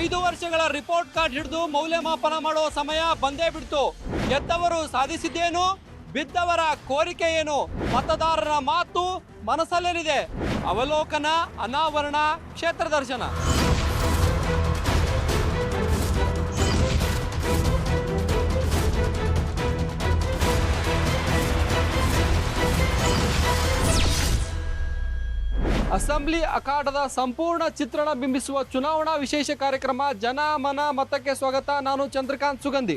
ಐದು ವರ್ಷಗಳ report card ಹಿಡಿದು ಮೌಲ್ಯಮಾಪನ ಮಾಡುವ ಸಮಯ ಬಂದೇ ಬಿಡ್ತು. ಗೆದ್ದವರು ಸಾಧಿಸಿದ್ದೇನು? ಬಿದ್ದವರ ಕೋರಿಕೆ ಏನು? ಮತದಾರರ ಮಾತು ಮನಸ್ಸಲ್ಲೇನಿದೆ ಅವಲೋಕನ, ಅನಾವರಣ, ಕ್ಷೇತ್ರ ದರ್ಶನ. ಅಸೆಂಬ್ಲಿ ಅಖಾಡದ ಸಂಪೂರ್ಣ ಚಿತ್ರಣ ಬಿಂಬಿಸುವ ಚುನಾವಣಾ ವಿಶೇಷ ಕಾರ್ಯಕ್ರಮ ಜನ ಮನ ಮತಕ್ಕೆ ಸ್ವಾಗತ. ನಾನು ಚಂದ್ರಕಾಂತ್ ಸುಗಂಧಿ.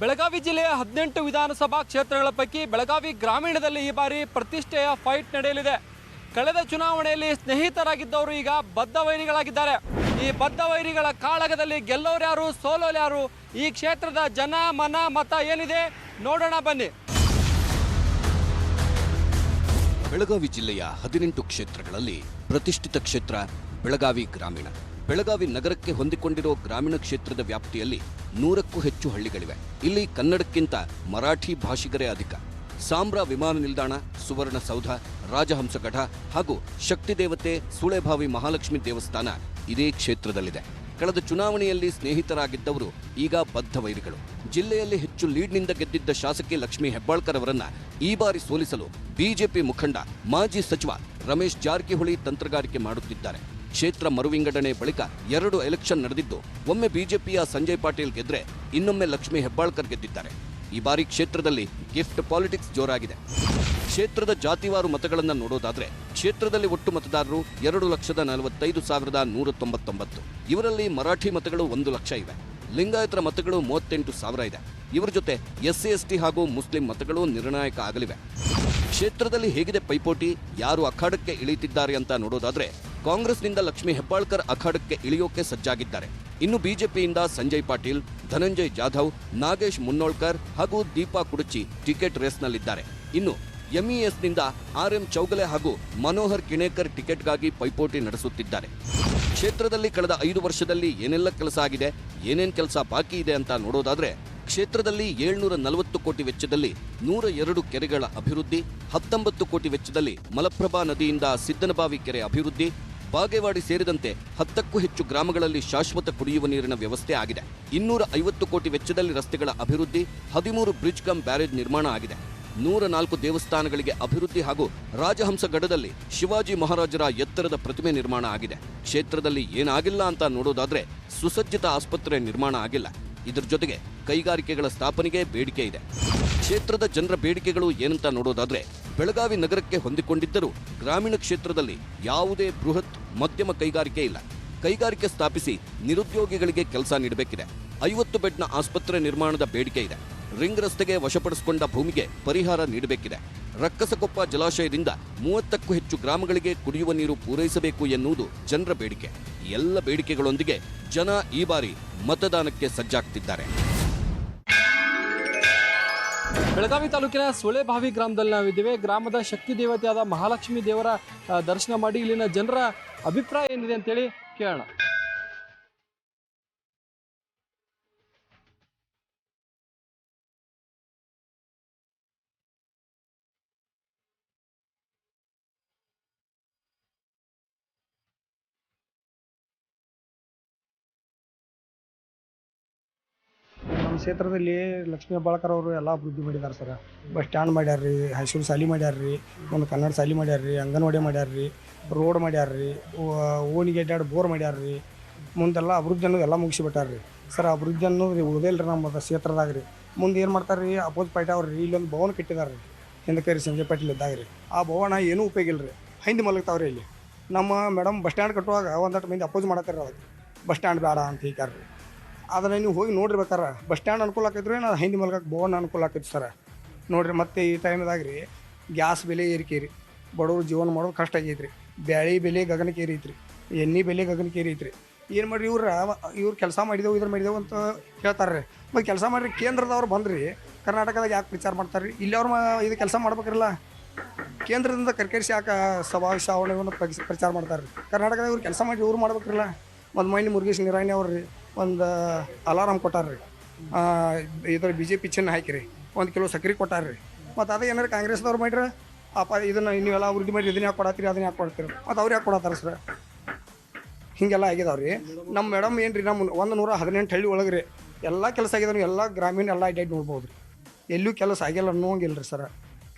ಬೆಳಗಾವಿ ಜಿಲ್ಲೆಯ ಹದಿನೆಂಟು ವಿಧಾನಸಭಾ ಕ್ಷೇತ್ರಗಳ ಪೈಕಿ ಬೆಳಗಾವಿ ಗ್ರಾಮೀಣದಲ್ಲಿ ಈ ಬಾರಿ ಪ್ರತಿಷ್ಠೆಯ ಫೈಟ್ ನಡೆಯಲಿದೆ. ಕಳೆದ ಚುನಾವಣೆಯಲ್ಲಿ ಸ್ನೇಹಿತರಾಗಿದ್ದವರು ಈಗ ಬದ್ಧ ವೈರಿಗಳಾಗಿದ್ದಾರೆ ಈ ಬದ್ಧ ವೈರಿಗಳ ಕಾಳಗದಲ್ಲಿ ಗೆಲ್ಲೋರ್ಯಾರು ಸೋಲೋರ್ಯಾರು ಈ ಕ್ಷೇತ್ರದ ಜನ, ಮನ, ಮತ ಏನಿದೆ? ನೋಡೋಣ, ಬನ್ನಿ. ಬೆಳಗಾವಿ ಜಿಲ್ಲೆಯ ಹದಿನೆಂಟು ಕ್ಷೇತ್ರಗಳಲ್ಲಿ ಪ್ರತಿಷ್ಠಿತ ಕ್ಷೇತ್ರ ಬೆಳಗಾವಿ ಗ್ರಾಮೀಣ. ಬೆಳಗಾವಿ ನಗರಕ್ಕೆ ಹೊಂದಿಕೊಂಡಿರೋ ಗ್ರಾಮೀಣ ಕ್ಷೇತ್ರದ ವ್ಯಾಪ್ತಿಯಲ್ಲಿ ನೂರಕ್ಕೂ ಹೆಚ್ಚು ಹಳ್ಳಿಗಳಿವೆ. ಇಲ್ಲಿ ಕನ್ನಡಕ್ಕಿಂತ ಮರಾಠಿ ಭಾಷಿಗರೇ ಅಧಿಕ. ಸಾಂಬ್ರಾ ವಿಮಾನ ನಿಲ್ದಾಣ ಸುವರ್ಣಸೌಧ ರಾಜಹಂಸಗಢ ಹಾಗೂ ಶಕ್ತಿ ದೇವತೆ ಸುಳೆಭಾವಿ ಮಹಾಲಕ್ಷ್ಮಿ ದೇವಸ್ಥಾನ ಇದೇ ಕ್ಷೇತ್ರದಲ್ಲಿದೆ. ಕಳೆದ ಚುನಾವಣೆಯಲ್ಲಿ ಸ್ನೇಹಿತರಾಗಿದ್ದವರು ಈಗ ಬದ್ಧ ವೈರಿಗಳು. ಜಿಲ್ಲೆಯಲ್ಲಿ ಹೆಚ್ಚು ಲೀಡ್ನಿಂದ ಗೆದ್ದಿದ್ದ ಶಾಸಕಿ ಲಕ್ಷ್ಮೀ ಹೆಬ್ಬಾಳ್ಕರ್ ಅವರನ್ನ ಈ ಬಾರಿ ಸೋಲಿಸಲು ಬಿಜೆಪಿ ಮುಖಂಡ, ಮಾಜಿ ಸಚಿವ ರಮೇಶ್ ಜಾರಕಿಹೊಳಿ ತಂತ್ರಗಾರಿಕೆ ಮಾಡುತ್ತಿದ್ದಾರೆ. ಕ್ಷೇತ್ರ ಮರುವಿಂಗಡಣೆ ಬಳಿಕ ಎರಡು ಎಲೆಕ್ಷನ್ ನಡೆದಿದ್ದು, ಒಮ್ಮೆ ಬಿಜೆಪಿಯ ಸಂಜಯ್ ಪಾಟೀಲ್ ಗೆದ್ರೆ ಇನ್ನೊಮ್ಮೆ ಲಕ್ಷ್ಮೀ ಹೆಬ್ಬಾಳ್ಕರ್ ಗೆದ್ದಿದ್ದಾರೆ. ಈ ಬಾರಿ ಕ್ಷೇತ್ರದಲ್ಲಿ ಗಿಫ್ಟ್ ಪಾಲಿಟಿಕ್ಸ್ ಜೋರಾಗಿದೆ. ಕ್ಷೇತ್ರದ ಜಾತಿವಾರು ಮತಗಳನ್ನು ನೋಡೋದಾದ್ರೆ, ಕ್ಷೇತ್ರದಲ್ಲಿ ಒಟ್ಟು ಮತದಾರರು ಎರಡು ಲಕ್ಷದ ನಲವತ್ತೈದು ಸಾವಿರದ ನೂರ ತೊಂಬತ್ತೊಂಬತ್ತು ಇವರಲ್ಲಿ ಮರಾಠಿ ಮತಗಳು ಒಂದು ಲಕ್ಷ ಇವೆ. ಲಿಂಗಾಯತರ ಮತಗಳು ಮೂವತ್ತೆಂಟು ಸಾವಿರ ಇದೆ. ಇವರ ಜೊತೆ ಎಸ್ಸಿ, ಎಸ್ಟಿ ಹಾಗೂ ಮುಸ್ಲಿಂ ಮತಗಳು ನಿರ್ಣಾಯಕ ಆಗಲಿವೆ. ಕ್ಷೇತ್ರದಲ್ಲಿ ಹೇಗಿದೆ ಪೈಪೋಟಿ, ಯಾರು ಅಖಾಡಕ್ಕೆ ಇಳಿಯುತ್ತಿದ್ದಾರೆ ಅಂತ ನೋಡೋದಾದ್ರೆ, ಕಾಂಗ್ರೆಸ್ನಿಂದ ಲಕ್ಷ್ಮೀ ಹೆಬ್ಬಾಳ್ಕರ್ ಅಖಾಡಕ್ಕೆ ಇಳಿಯೋಕೆ ಸಜ್ಜಾಗಿದ್ದಾರೆ. ಇನ್ನು ಬಿಜೆಪಿಯಿಂದ ಸಂಜಯ್ ಪಾಟೀಲ್, ಧನಂಜಯ್ ಜಾಧವ್, ನಾಗೇಶ್ ಮುನ್ನೋಳ್ಕರ್ ಹಾಗೂ ದೀಪಾ ಕುಡಚಿ ಟಿಕೆಟ್ ರೇಸ್ನಲ್ಲಿದ್ದಾರೆ. ಇನ್ನು ಎಂಇಎಸ್ನಿಂದ ಆರ್ ಎಂ ಚೌಗಲೆ ಹಾಗೂ ಮನೋಹರ್ ಕಿಣೇಕರ್ ಟಿಕೆಟ್ಗಾಗಿ ಪೈಪೋಟಿ ನಡೆಸುತ್ತಿದ್ದಾರೆ. ಕ್ಷೇತ್ರದಲ್ಲಿ ಕಳೆದ ಐದು ವರ್ಷದಲ್ಲಿ ಏನೆಲ್ಲ ಕೆಲಸ ಆಗಿದೆ, ಏನೇನು ಕೆಲಸ ಬಾಕಿ ಇದೆ ಅಂತ ನೋಡೋದಾದ್ರೆ, ಕ್ಷೇತ್ರದಲ್ಲಿ ಏಳ್ನೂರ ನಲವತ್ತು ಕೋಟಿ ವೆಚ್ಚದಲ್ಲಿ ನೂರ ಎರಡು ಕೆರೆಗಳ ಅಭಿವೃದ್ಧಿ, ಹತ್ತೊಂಬತ್ತು ಕೋಟಿ ವೆಚ್ಚದಲ್ಲಿ ಮಲಪ್ರಭಾ ನದಿಯಿಂದ ಸಿದ್ದನಬಾವಿ ಕೆರೆ ಅಭಿವೃದ್ಧಿ ಬಾಗೇವಾಡಿ ಸೇರಿದಂತೆ ಹತ್ತಕ್ಕೂ ಹೆಚ್ಚು ಗ್ರಾಮಗಳಲ್ಲಿ ಶಾಶ್ವತ ಕುಡಿಯುವ ನೀರಿನ ವ್ಯವಸ್ಥೆ ಆಗಿದೆ. ಇನ್ನೂರ ಐವತ್ತು ಕೋಟಿ ವೆಚ್ಚದಲ್ಲಿ ರಸ್ತೆಗಳ ಅಭಿವೃದ್ಧಿ, ಹದಿಮೂರು ಬ್ರಿಡ್ಜ್ ಕಮ್ ಬ್ಯಾರೇಜ್ ನಿರ್ಮಾಣ ಆಗಿದೆ. ನೂರ ನಾಲ್ಕು ದೇವಸ್ಥಾನಗಳಿಗೆ ಅಭಿವೃದ್ಧಿ ಹಾಗೂ ರಾಜಹಂಸಗಢದಲ್ಲಿ ಶಿವಾಜಿ ಮಹಾರಾಜರ ಎತ್ತರದ ಪ್ರತಿಮೆ ನಿರ್ಮಾಣ ಆಗಿದೆ. ಕ್ಷೇತ್ರದಲ್ಲಿ ಏನಾಗಿಲ್ಲ ಅಂತ ನೋಡೋದಾದ್ರೆ ಸುಸಜ್ಜಿತ ಆಸ್ಪತ್ರೆ ನಿರ್ಮಾಣ ಆಗಿಲ್ಲ. ಇದರ ಜೊತೆಗೆ ಕೈಗಾರಿಕೆಗಳ ಸ್ಥಾಪನೆಗೆ ಬೇಡಿಕೆ ಇದೆ. ಕ್ಷೇತ್ರದ ಜನರ ಬೇಡಿಕೆಗಳು ಏನಂತ ನೋಡೋದಾದ್ರೆ ಬೆಳಗಾವಿ ನಗರಕ್ಕೆ ಹೊಂದಿಕೊಂಡಿದ್ದರೂ ಗ್ರಾಮೀಣ ಕ್ಷೇತ್ರದಲ್ಲಿ ಯಾವುದೇ ಬೃಹತ್ ಮಧ್ಯಮ ಕೈಗಾರಿಕೆ ಇಲ್ಲ. ಕೈಗಾರಿಕೆ ಸ್ಥಾಪಿಸಿ ನಿರುದ್ಯೋಗಿಗಳಿಗೆ ಕೆಲಸ ನೀಡಬೇಕಿದೆ. ಐವತ್ತು ಬೆಡ್ನ ಆಸ್ಪತ್ರೆ ನಿರ್ಮಾಣದ ಬೇಡಿಕೆ ಇದೆ. ರಿಂಗ್ ರಸ್ತೆಗೆ ವಶಪಡಿಸಿಕೊಂಡ ಭೂಮಿಗೆ ಪರಿಹಾರ ನೀಡಬೇಕಿದೆ. ರಕ್ಕಸಕೊಪ್ಪ ಜಲಾಶಯದಿಂದ ಮೂವತ್ತಕ್ಕೂ ಹೆಚ್ಚು ಗ್ರಾಮಗಳಿಗೆ ಕುಡಿಯುವ ನೀರು ಪೂರೈಸಬೇಕು ಎನ್ನುವುದು ಜನರ ಬೇಡಿಕೆ. ಎಲ್ಲ ಬೇಡಿಕೆಗಳೊಂದಿಗೆ ಜನ ಈ ಬಾರಿ ಮತದಾನಕ್ಕೆ ಸಜ್ಜಾಗ್ತಿದ್ದಾರೆ. ಬೆಳಗಾವಿ ತಾಲೂಕಿನ ಸೊಳೆಬಾವಿ ಗ್ರಾಮದಲ್ಲಿ ನಾವಿದ್ದೇವೆ. ಗ್ರಾಮದ ಶಕ್ತಿ ದೇವತೆಯಾದ ಮಹಾಲಕ್ಷ್ಮಿ ದೇವರ ದರ್ಶನ ಮಾಡಿ ಇಲ್ಲಿನ ಜನರ ಅಭಿಪ್ರಾಯ ಏನಿದೆ ಅಂತೇಳಿ ಕೇಳೋಣ. ಕ್ಷೇತ್ರದಲ್ಲಿ ಲಕ್ಷ್ಮೀ ಬಾಳ್ಕರ್ ಅವರು ಎಲ್ಲ ಅಭಿವೃದ್ಧಿ ಮಾಡಿದ್ದಾರೆ ಸರ್. ಬಸ್ ಸ್ಟ್ಯಾಂಡ್ ಮಾಡ್ಯಾರ್ರಿ ಹೈಸ್ಕೂಲ್ ಶಾಲಿ ಮಾಡ್ಯಾರ್ರಿ ಒಂದು ಕನ್ನಡ ಶಾಲಿ ಮಾಡ್ಯಾರ್ರಿ ಅಂಗನವಾಡಿ ಮಾಡ್ಯಾರ್ರಿ ರೋಡ್ ಮಾಡ್ಯಾರ್ರಿ ರೀ ಓಣಿಗೆ ಅಡ್ಡಾಡಿ ಬೋರ್ ಮಾಡ್ಯಾರ್ರಿ ಮುಂದೆಲ್ಲ ಅಭಿವೃದ್ಧಿ ಅನ್ನೋದು ಎಲ್ಲ ಮುಗಿಸಿಬಿಟ್ಟಾರ್ರಿ ಸರ್, ಅಭಿವೃದ್ಧಿ ಅನ್ನೋದು ಉಳಿದಿಲ್ಲ ರೀ ನಮ್ಮ ಕ್ಷೇತ್ರದಾಗ ರೀ. ಮುಂದೆ ಏನು ಮಾಡ್ತಾರೆ ರೀ, ಅಪೋಸ್ ಪಾರ್ಟಿ ಅವ್ರು ರೀ, ಇಲ್ಲೊಂದು ಭವನ ಕಟ್ಟಿದಾರೆ ರೀ, ಹಿಂದಕ್ಕೆ ರೀ ಸಂಜಯ್ ಪಾಟೀಲ್ ಇದ್ದಾಗ ರೀ. ಆ ಭವನ ಏನೂ ಉಪಯೋಗ ರೀ ಹಿಂದೆ ಮಲಗ್ತಾವ್ರಿ ಇಲ್ಲಿ. ನಮ್ಮ ಮೇಡಮ್ ಬಸ್ ಸ್ಟ್ಯಾಂಡ್ ಕಟ್ಟುವಾಗ ಒಂದಷ್ಟು ಮಂದಿ ಅಪೋಸ್ ಮಾಡತ್ತಾರ ಅದಕ್ಕೆ ಬಸ್ ಸ್ಟ್ಯಾಂಡ್ ಬೇಡ ಅಂತ ಹೇಳ್ತಾರೆ ಅದನ್ನ ನೀವು ಹೋಗಿ ನೋಡಿರ್ಬೇಕಾರ ಬಸ್ ಸ್ಟ್ಯಾಂಡ್ ಅನುಕೂಲ ಆಕೈತ್ರಿ ನಾನು ಹಿಂದಿ ಮಲ್ಗಕ್ಕೆ ಬೋನ್ ಅನುಕೂಲ ಆಕೈತಿ ಸರ್. ನೋಡ್ರಿ, ಮತ್ತೆ ಈ ಟೈಮ್ದಾಗ ರೀ ಗ್ಯಾಸ್ ಬೆಲೆ ಏರಿಕೆ ರೀ ಬಡವ್ರು ಜೀವನ ಮಾಡೋದು ಕಷ್ಟ ಆಗೈತೆ ರೀ ಬ್ಯಾಳಿ ಬೆಲೆ ಗಗನಕ್ಕೆ ಏರೈತ್ರಿ ಎಣ್ಣೆ ಬೆಲೆ ಗಗನಕ್ಕೆ ಏರೈತ್ರಿ ಏನು ಮಾಡ್ರಿ ಇವ್ರ ಇವ್ರು ಕೆಲಸ ಮಾಡಿದೆವು, ಇದ್ರ ಮಾಡಿದೆವು ಅಂತ ಹೇಳ್ತಾರೆ ರೀ ಮತ್ತು ಕೆಲಸ ಮಾಡ್ರಿ ಕೇಂದ್ರದವ್ರು ಬಂದ್ರಿ, ಕರ್ನಾಟಕದಾಗ ಯಾಕೆ ಪ್ರಚಾರ ಮಾಡ್ತಾರೆ ರೀ ಇಲ್ಲಿ ಅವ್ರು ಇದು ಕೆಲಸ ಮಾಡ್ಬೇಕ್ರಲ್ಲ. ಕೇಂದ್ರದಿಂದ ಕರ್ಕರಿಸಿ ಯಾಕೆ ಸಭಾ ಶಾವಣೆಯನ್ನು ಪ್ರಚಾರ ಮಾಡ್ತಾರೆ ರೀ ಕರ್ನಾಟಕದಾಗ ಇವ್ರು ಕೆಲಸ ಮಾಡಿ ಇವ್ರು ಮಾಡ್ಬೇಕ್ರಲ್ಲ. ಒಂದು ಮೈನಿ ಮುರುಗೇಶ್, ನಿರಾಣಿ ಅವ್ರು ರೀ ಒಂದು ಅಲಾರಾಮ್ ಕೊಟ್ಟಾರ ರೀ ಇದ್ರ ಬಿ ಜೆ ಪಿ ಚಿನ್ನ ಹಾಕಿರಿ. ಒಂದು ಕಿಲೋ ಸಕ್ರೆ ಕೊಟ್ಟಾರ್ರಿ. ಮತ್ತು ಅದೇ ಏನಾರು ಕಾಂಗ್ರೆಸ್ದವ್ರು ಮಾಡ್ರಿ, ಅಪ್ಪ, ಇದನ್ನು ನೀವೆಲ್ಲ ಅಭಿವೃದ್ಧಿ ಮಾಡಿ, ಇದನ್ನ ಯಾಕೆ ಕೊಡತ್ತೀರಿ, ಅದನ್ನ ಯಾಕೆ ಕೊಡ್ತೀರಿ? ಮತ್ತು ಅವ್ರು ಯಾಕೆ ಕೊಡತ್ತಾರ ಸರ್? ಹೀಗೆಲ್ಲ ಆಗಿದಾವೆ ರೀ ನಮ್ಮ ಮೇಡಮ್ ಏನು ರೀ ನಮ್ಮ ಒಂದು ನೂರ ಹದಿನೆಂಟು ಹಳ್ಳಿ ಒಳಗೆ ರೀ ಎಲ್ಲ ಕೆಲಸ ಆಗಿದಾವೆ ಎಲ್ಲ ಗ್ರಾಮೀಣ, ಎಲ್ಲ ಅಡ್ಡಾಡಿ ನೋಡ್ಬೋದು ರೀ ಎಲ್ಲೂ ಕೆಲಸ ಆಗಿಲ್ಲ ಅನ್ನೋಂಗಿಲ್ಲ ರೀ ಸರ್.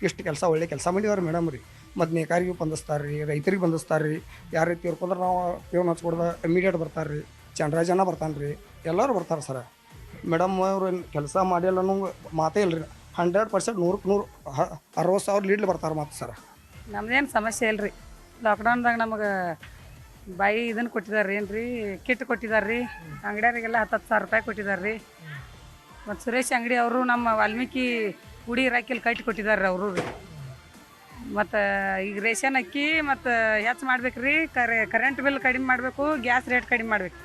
ಇಷ್ಟು ಕೆಲಸ ಒಳ್ಳೆ ಕೆಲಸ ಮಾಡಿದಾರೆ ಮೇಡಮ್ ರೀ. ಮತ್ತು ನೇಕಾರಿಗೆ ಬಂದಿಸ್ತಾರೆ ರೀ ರೈತರಿಗೆ ಬಂದಿಸ್ತಾರೆ ರೀ ಯಾವ ರೀತಿ ಇರ್ಕೊಂಡ್ರೆ ನಾವು ಪೇವನ್ ಹಚ್ಕೊಡ್ದ ಇಮಿಡಿಯೇಟ್ ಬರ್ತಾರೆ ರೀ ಚಂದ್ರಾಜನ ಬರ್ತಾನೆ ರೀ ಎಲ್ಲರೂ ಬರ್ತಾರೆ ಸರ. ಮೇಡಮ್ ಅವ್ರು ಕೆಲಸ ಮಾಡಿಲ್ಲ ಅನ್ನೋ ಮಾತೇ ಇಲ್ಲ ರೀ ಹಂಡ್ರೆಡ್ ಪರ್ಸೆಂಟ್ ನೂರಕ್ಕೆ ನೂರು ಅರವತ್ತು ಸಾವಿರ ಲೀಡ್ಲಿ ಬರ್ತಾರೆ ಮತ್ತು ಸರ. ನಮ್ದೇನು ಸಮಸ್ಯೆ ಇಲ್ಲ ರೀ ಲಾಕ್ಡೌನ್ದಾಗ ನಮಗೆ ಬಾಯಿ ಇದನ್ನು ಕೊಟ್ಟಿದ್ದಾರೆ ಏನು ರೀ ಕಿಟ್ ಕೊಟ್ಟಿದ್ದಾರೆ ರೀ ಅಂಗಡಿಯವರಿಗೆಲ್ಲ ಹತ್ತು ಹತ್ತು ಸಾವಿರ ರೂಪಾಯಿ ಕೊಟ್ಟಿದ್ದಾರೆ ರೀ ಮತ್ತು ಸುರೇಶ್ ಅಂಗಡಿ ಅವರು ನಮ್ಮ ವಾಲ್ಮೀಕಿ ಉಡಿ ಇರಾಕಿಲ್ ಕಟ್ಟಿ ಕೊಟ್ಟಿದ್ದಾರೆ ಅವರು. ರೀ ಮತ್ತು ಈಗ ರೇಷನ್ ಅಕ್ಕಿ ಮತ್ತು ಹೆಚ್ಚು ಮಾಡ್ಬೇಕು ರೀ ಕರೆ ಕರೆಂಟ್ ಬಿಲ್ ಕಡಿಮೆ ಮಾಡಬೇಕು ಗ್ಯಾಸ್ ರೇಟ್ ಕಡಿಮೆ ಮಾಡ್ಬೇಕು.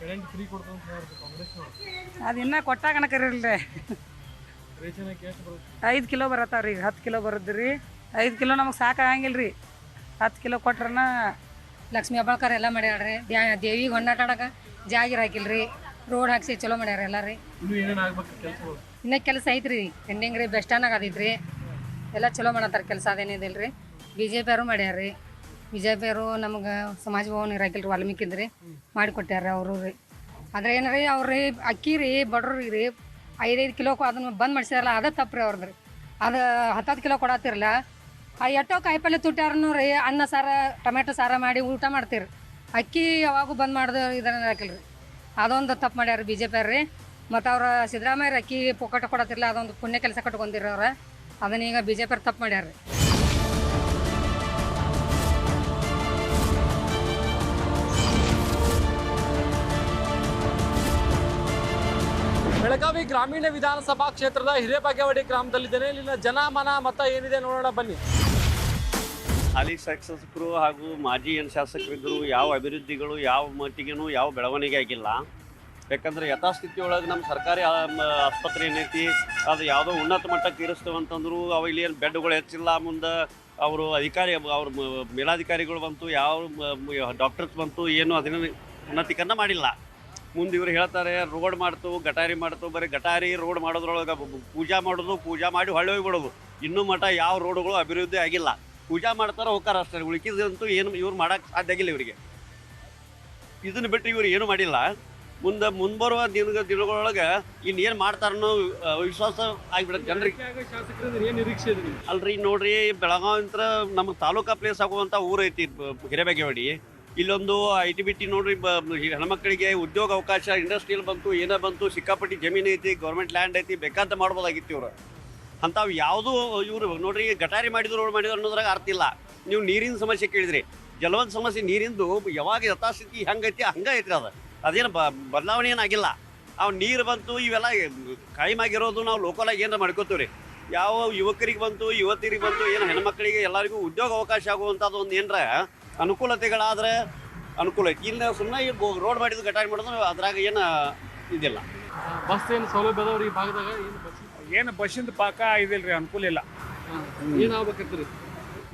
ಕರೆಂಟ್ ಫ್ರೀ ಅಂತ ಹೇಳ್ತಾರೆ ಕಾಂಗ್ರೆಸ್ನವ್ರು ಅದು ಇನ್ನೂ ಕೊಟ್ಟಾಗನ ಕರೀಲ್ರಿ ಎಷ್ಟು ಬರುತ್ತೆ? ಐದು ಕಿಲೋ ಬರತ್ತಾವ ರೀ ಹತ್ತು ಕಿಲೋ ಬರುತ್ತೆ ರೀ. ಐದು ಕಿಲೋ ನಮಗೆ ಸಾಕಾಗಂಗಿಲ್ಲ ರೀ ಹತ್ತು ಕಿಲೋ ಕೊಟ್ರನ ಲಕ್ಷ್ಮೀ ಹಬ್ಬಳ್ಕರ್ ಎಲ್ಲ ಮಾಡ್ಯಾಳ್ರಿ ದ್ಯಾ ದೇವಿಗೆ ಹೊನ್ನಾಟಾಡಕ ಜಾಗಿರ್ ಹಾಕಿಲ್ರಿ. ರೋಡ್ ಹಾಕ್ಸಿ ಚಲೋ ಮಾಡ್ಯಾರ ಎಲ್ಲ ರೀ. ಇನ್ನ ಕೆಲಸ ಐತ್ರಿ. ಪೆಂಡಿಂಗ್ ರೀ ಬೆಸ್ಟ್ ಅನ್ನಾಗ ಅದೈತ್ರಿ ಎಲ್ಲ ಚಲೋ ಮಾಡತ್ತಾರ ಕೆಲಸ ಅದೇನಿದಿಲ್ಲ ರೀ ಬಿ ಜೆ ಪಿಯವರು ಮಾಡ್ಯಾರ ಬಿ ಜೆ ನಮಗೆ ಸಮಾಜ ಭವನ ಇರಾಕಿಲ್ರಿ ವಾಲ್ಮೀಕಿದ್ರಿ ಮಾಡಿಕೊಟ್ಟಾರ ಅವರು ರೀ. ಆದ್ರೆ ಏನಾರ ಅವ್ರಿ ಅಕ್ಕಿ ರೀ, ಬಡ್ರಿ ರೀ ಐದೈದು ಕಿಲೋ ಅದನ್ನ ಬಂದ್ ಮಾಡಿಸಿದಾರಲ್ಲ, ಅದ ತಪ್ಪು ರೀ ಅವ್ರದ್ದು ಅದು ಹತ್ತತ್ತು ಕಿಲೋ ಕೊಡತ್ತಿರಲ್ಲ ಆ ಎಟ್ಟೋ ಕಾಯಿಪಲ್ಲೆ ತುಟ್ಟಾರನು ರೀ, ಅನ್ನ ಸಾರ ಟೊಮೆಟೊ ಸಾರ ಮಾಡಿ ಊಟ ಮಾಡ್ತೀರಿ. ಅಕ್ಕಿ ಯಾವಾಗೂ ಬಂದ್ ಮಾಡ್ದು ಇದನ್ನ ಹಾಕಿಲ್ರಿ ಅದೊಂದು ತಪ್ಪು ಮಾಡ್ಯಾರ ಬಿ ಜೆ ಪಿ ರೀ. ಮತ್ತು ಅವ್ರ ಸಿದ್ದರಾಮಯ್ಯ ಅಕ್ಕಿ ಪೊಕ್ಕಟ ಕೊಡತ್ತಿರಲ್ಲ ಅದೊಂದು ಪುಣ್ಯ ಕೆಲಸ ಕಟ್ಕೊಂಡಿರ ಅವ್ರ ಅದನ್ನ ಈಗ ಬಿ ಜೆ ಪಿ ತಪ್ಪು ಮಾಡ್ಯಾರ ರೀ. ಬೆಳಗಾವಿ ಗ್ರಾಮೀಣ ವಿಧಾನಸಭಾ ಕ್ಷೇತ್ರದ ಹಿರೇಬಾಗೇವಾಡಿ ಗ್ರಾಮದಲ್ಲಿದ್ದೇನೆ. ಇಲ್ಲಿನ ಜನಮನ ಮತ ಏನಿದೆ ನೋಡೋಣ ಬನ್ನಿ. ಹಾಲಿ ಶಾಸಕರು ಹಾಗೂ ಮಾಜಿ ಏನು ಶಾಸಕರಿದ್ದರು ಯಾವ ಅಭಿವೃದ್ಧಿಗಳು ಯಾವ ಮಟ್ಟಿಗೆನೂ ಯಾವ ಬೆಳವಣಿಗೆ ಆಗಿಲ್ಲ. ಯಾಕಂದರೆ ಯಥಾಸ್ಥಿತಿ ಒಳಗೆ ನಮ್ಮ ಸರ್ಕಾರಿ ಆ, ಮ, ಆಸ್ಪತ್ರೆ ಏನೈತಿ ಅದು ಯಾವುದೋ ಉನ್ನತ ಮಟ್ಟಕ್ಕೆ ಇರಿಸ್ತೇವೆ ಅಂತಂದ್ರು ಅವು ಇಲ್ಲಿ ಏನು ಬೆಡ್ಗಳು ಹೆಚ್ಚಿಲ್ಲ ಮುಂದೆ ಅವರು ಅಧಿಕಾರಿ ಅವ್ರ ಮೇಲಾಧಿಕಾರಿಗಳು ಬಂತು ಯಾವ ಡಾಕ್ಟರ್ಸ್ ಬಂತು ಏನು ಅದನ್ನ ಉನ್ನತೀಕರಣ ಮಾಡಿಲ್ಲ. ಮುಂದೆ ಇವ್ರು ಹೇಳ್ತಾರೆ ರೋಡ್ ಮಾಡ್ತು ಗಟಾರಿ ಮಾಡ್ತು ಬರೀ ಗಟಾರಿ ರೋಡ್ ಮಾಡೋದ್ರೊಳಗೆ ಪೂಜಾ ಮಾಡೋದು ಪೂಜಾ ಮಾಡಿ ಹೊಳ್ಳಿ ಹೋಗಿಬಿಡೋದು. ಇನ್ನೂ ಮಠ ಯಾವ ರೋಡ್ಗಳು ಅಭಿವೃದ್ಧಿ ಆಗಿಲ್ಲ. ಪೂಜಾ ಮಾಡ್ತಾರೆ ಹೋಗ್ತಾರ ಅಷ್ಟೇ ಉಳಿಕಿದಂತೂ ಏನು ಇವ್ರು ಮಾಡೋಕ್ಕೆ ಸಾಧ್ಯ ಆಗಿಲ್ಲ ಇವರಿಗೆ. ಇದನ್ನು ಬಿಟ್ಟು ಇವ್ರು ಏನು ಮಾಡಿಲ್ಲ. ಮುಂದೆ ಮುಂಬರುವ ದಿನ ದಿನಗಳೊಳಗೆ ಇನ್ನೇನು ಮಾಡ್ತಾರನ್ನೋ ಅನ್ನೋ ವಿಶ್ವಾಸ ಆಗಿಬಿಡುತ್ತೆ ಜನರಿಗೆ. ಅಲ್ರಿ ನೋಡ್ರಿ ಬೆಳಗಾವಿ ಅಂತ ನಮಗೆ ತಾಲೂಕಾ ಪ್ಲೇಸ್ ಆಗುವಂಥ ಊರೈತಿ ಹಿರೇಬಾಗೇವಾಡಿ. ಇಲ್ಲೊಂದು ಐ ಟಿ ಬಿ ಟಿ ನೋಡ್ರಿ ಬ ಹೆಣ್ಮಕ್ಳಿಗೆ ಉದ್ಯೋಗ ಅವಕಾಶ, ಇಂಡಸ್ಟ್ರಿಯಲ್ ಬಂತು, ಏನೋ ಬಂತು, ಸಿಕ್ಕಾಪಟ್ಟಿ ಜಮೀನು ಐತಿ ಗೌರ್ಮೆಂಟ್ ಲ್ಯಾಂಡ್ ಐತಿ ಬೇಕಾದ ಮಾಡ್ಬೋದಾಗಿತ್ತು ಇವರು. ಅಂಥವು ಯಾವುದೂ ಇವರು ನೋಡ್ರಿ, ಗಟಾರಿ ಮಾಡಿದ್ರು, ರೋಡ್ ಮಾಡಿದ್ರು ಅನ್ನೋದ್ರಾಗ ಅರ್ಥ ಇಲ್ಲ. ನೀವು ನೀರಿನ ಸಮಸ್ಯೆ ಕೇಳಿದ್ರಿ. ಜಲವಂತ ಸಮಸ್ಯೆ, ನೀರಿಂದು ಯಾವಾಗ ಯಥಾಸ್ಥಿತಿ ಹೆಂಗೈತಿ ಹಂಗೆ ಐತ್ರಿ ಅದು. ಅದೇನು ಬ, ಬದಲಾವಣೆ ಏನಾಗಿಲ್ಲ ಅವು ನೀರು ಬಂತು, ಇವೆಲ್ಲ ಕಾಯಮಾಗಿರೋದು ನಾವು ಲೋಕಲಾಗಿ ಏನಾರ ಮಾಡ್ಕೋತೀವಿ ರೀ ಯಾವ ಯುವಕರಿಗೆ ಬಂತು ಯುವತಿಯರಿಗೆ ಬಂತು, ಏನು ಹೆಣ್ಮಕ್ಳಿಗೆ ಎಲ್ಲರಿಗೂ ಉದ್ಯೋಗ ಅವಕಾಶ ಆಗುವಂಥದ್ದು ಒಂದು ಏನರ ಅನುಕೂಲತೆಗಳಾದ್ರೆ ಅನುಕೂಲ ಐತಿ. ಇಲ್ಲಿ ಸುಮ್ಮನೆ ರೋಡ್ ಮಾಡಿದ್ದು ಗಟಾರಿ ಮಾಡಿದ್ರು ಅದ್ರಾಗ ಏನು ಇದಿಲ್ಲ. ಬಸ್ ಏನು ಸೌಲಭ್ಯ ಅದಾವ್ರಿ ಈ ಭಾಗದಾಗ? ಏನು ಬಸ್? ಏನು ಬಸ್ಸಿಂದ ಪಾಕ ಇದಿಲ್ರಿ ಅನುಕೂಲ ಇಲ್ಲ. ಏನು ಆಗ್ಬೇಕಂತ್ರಿ?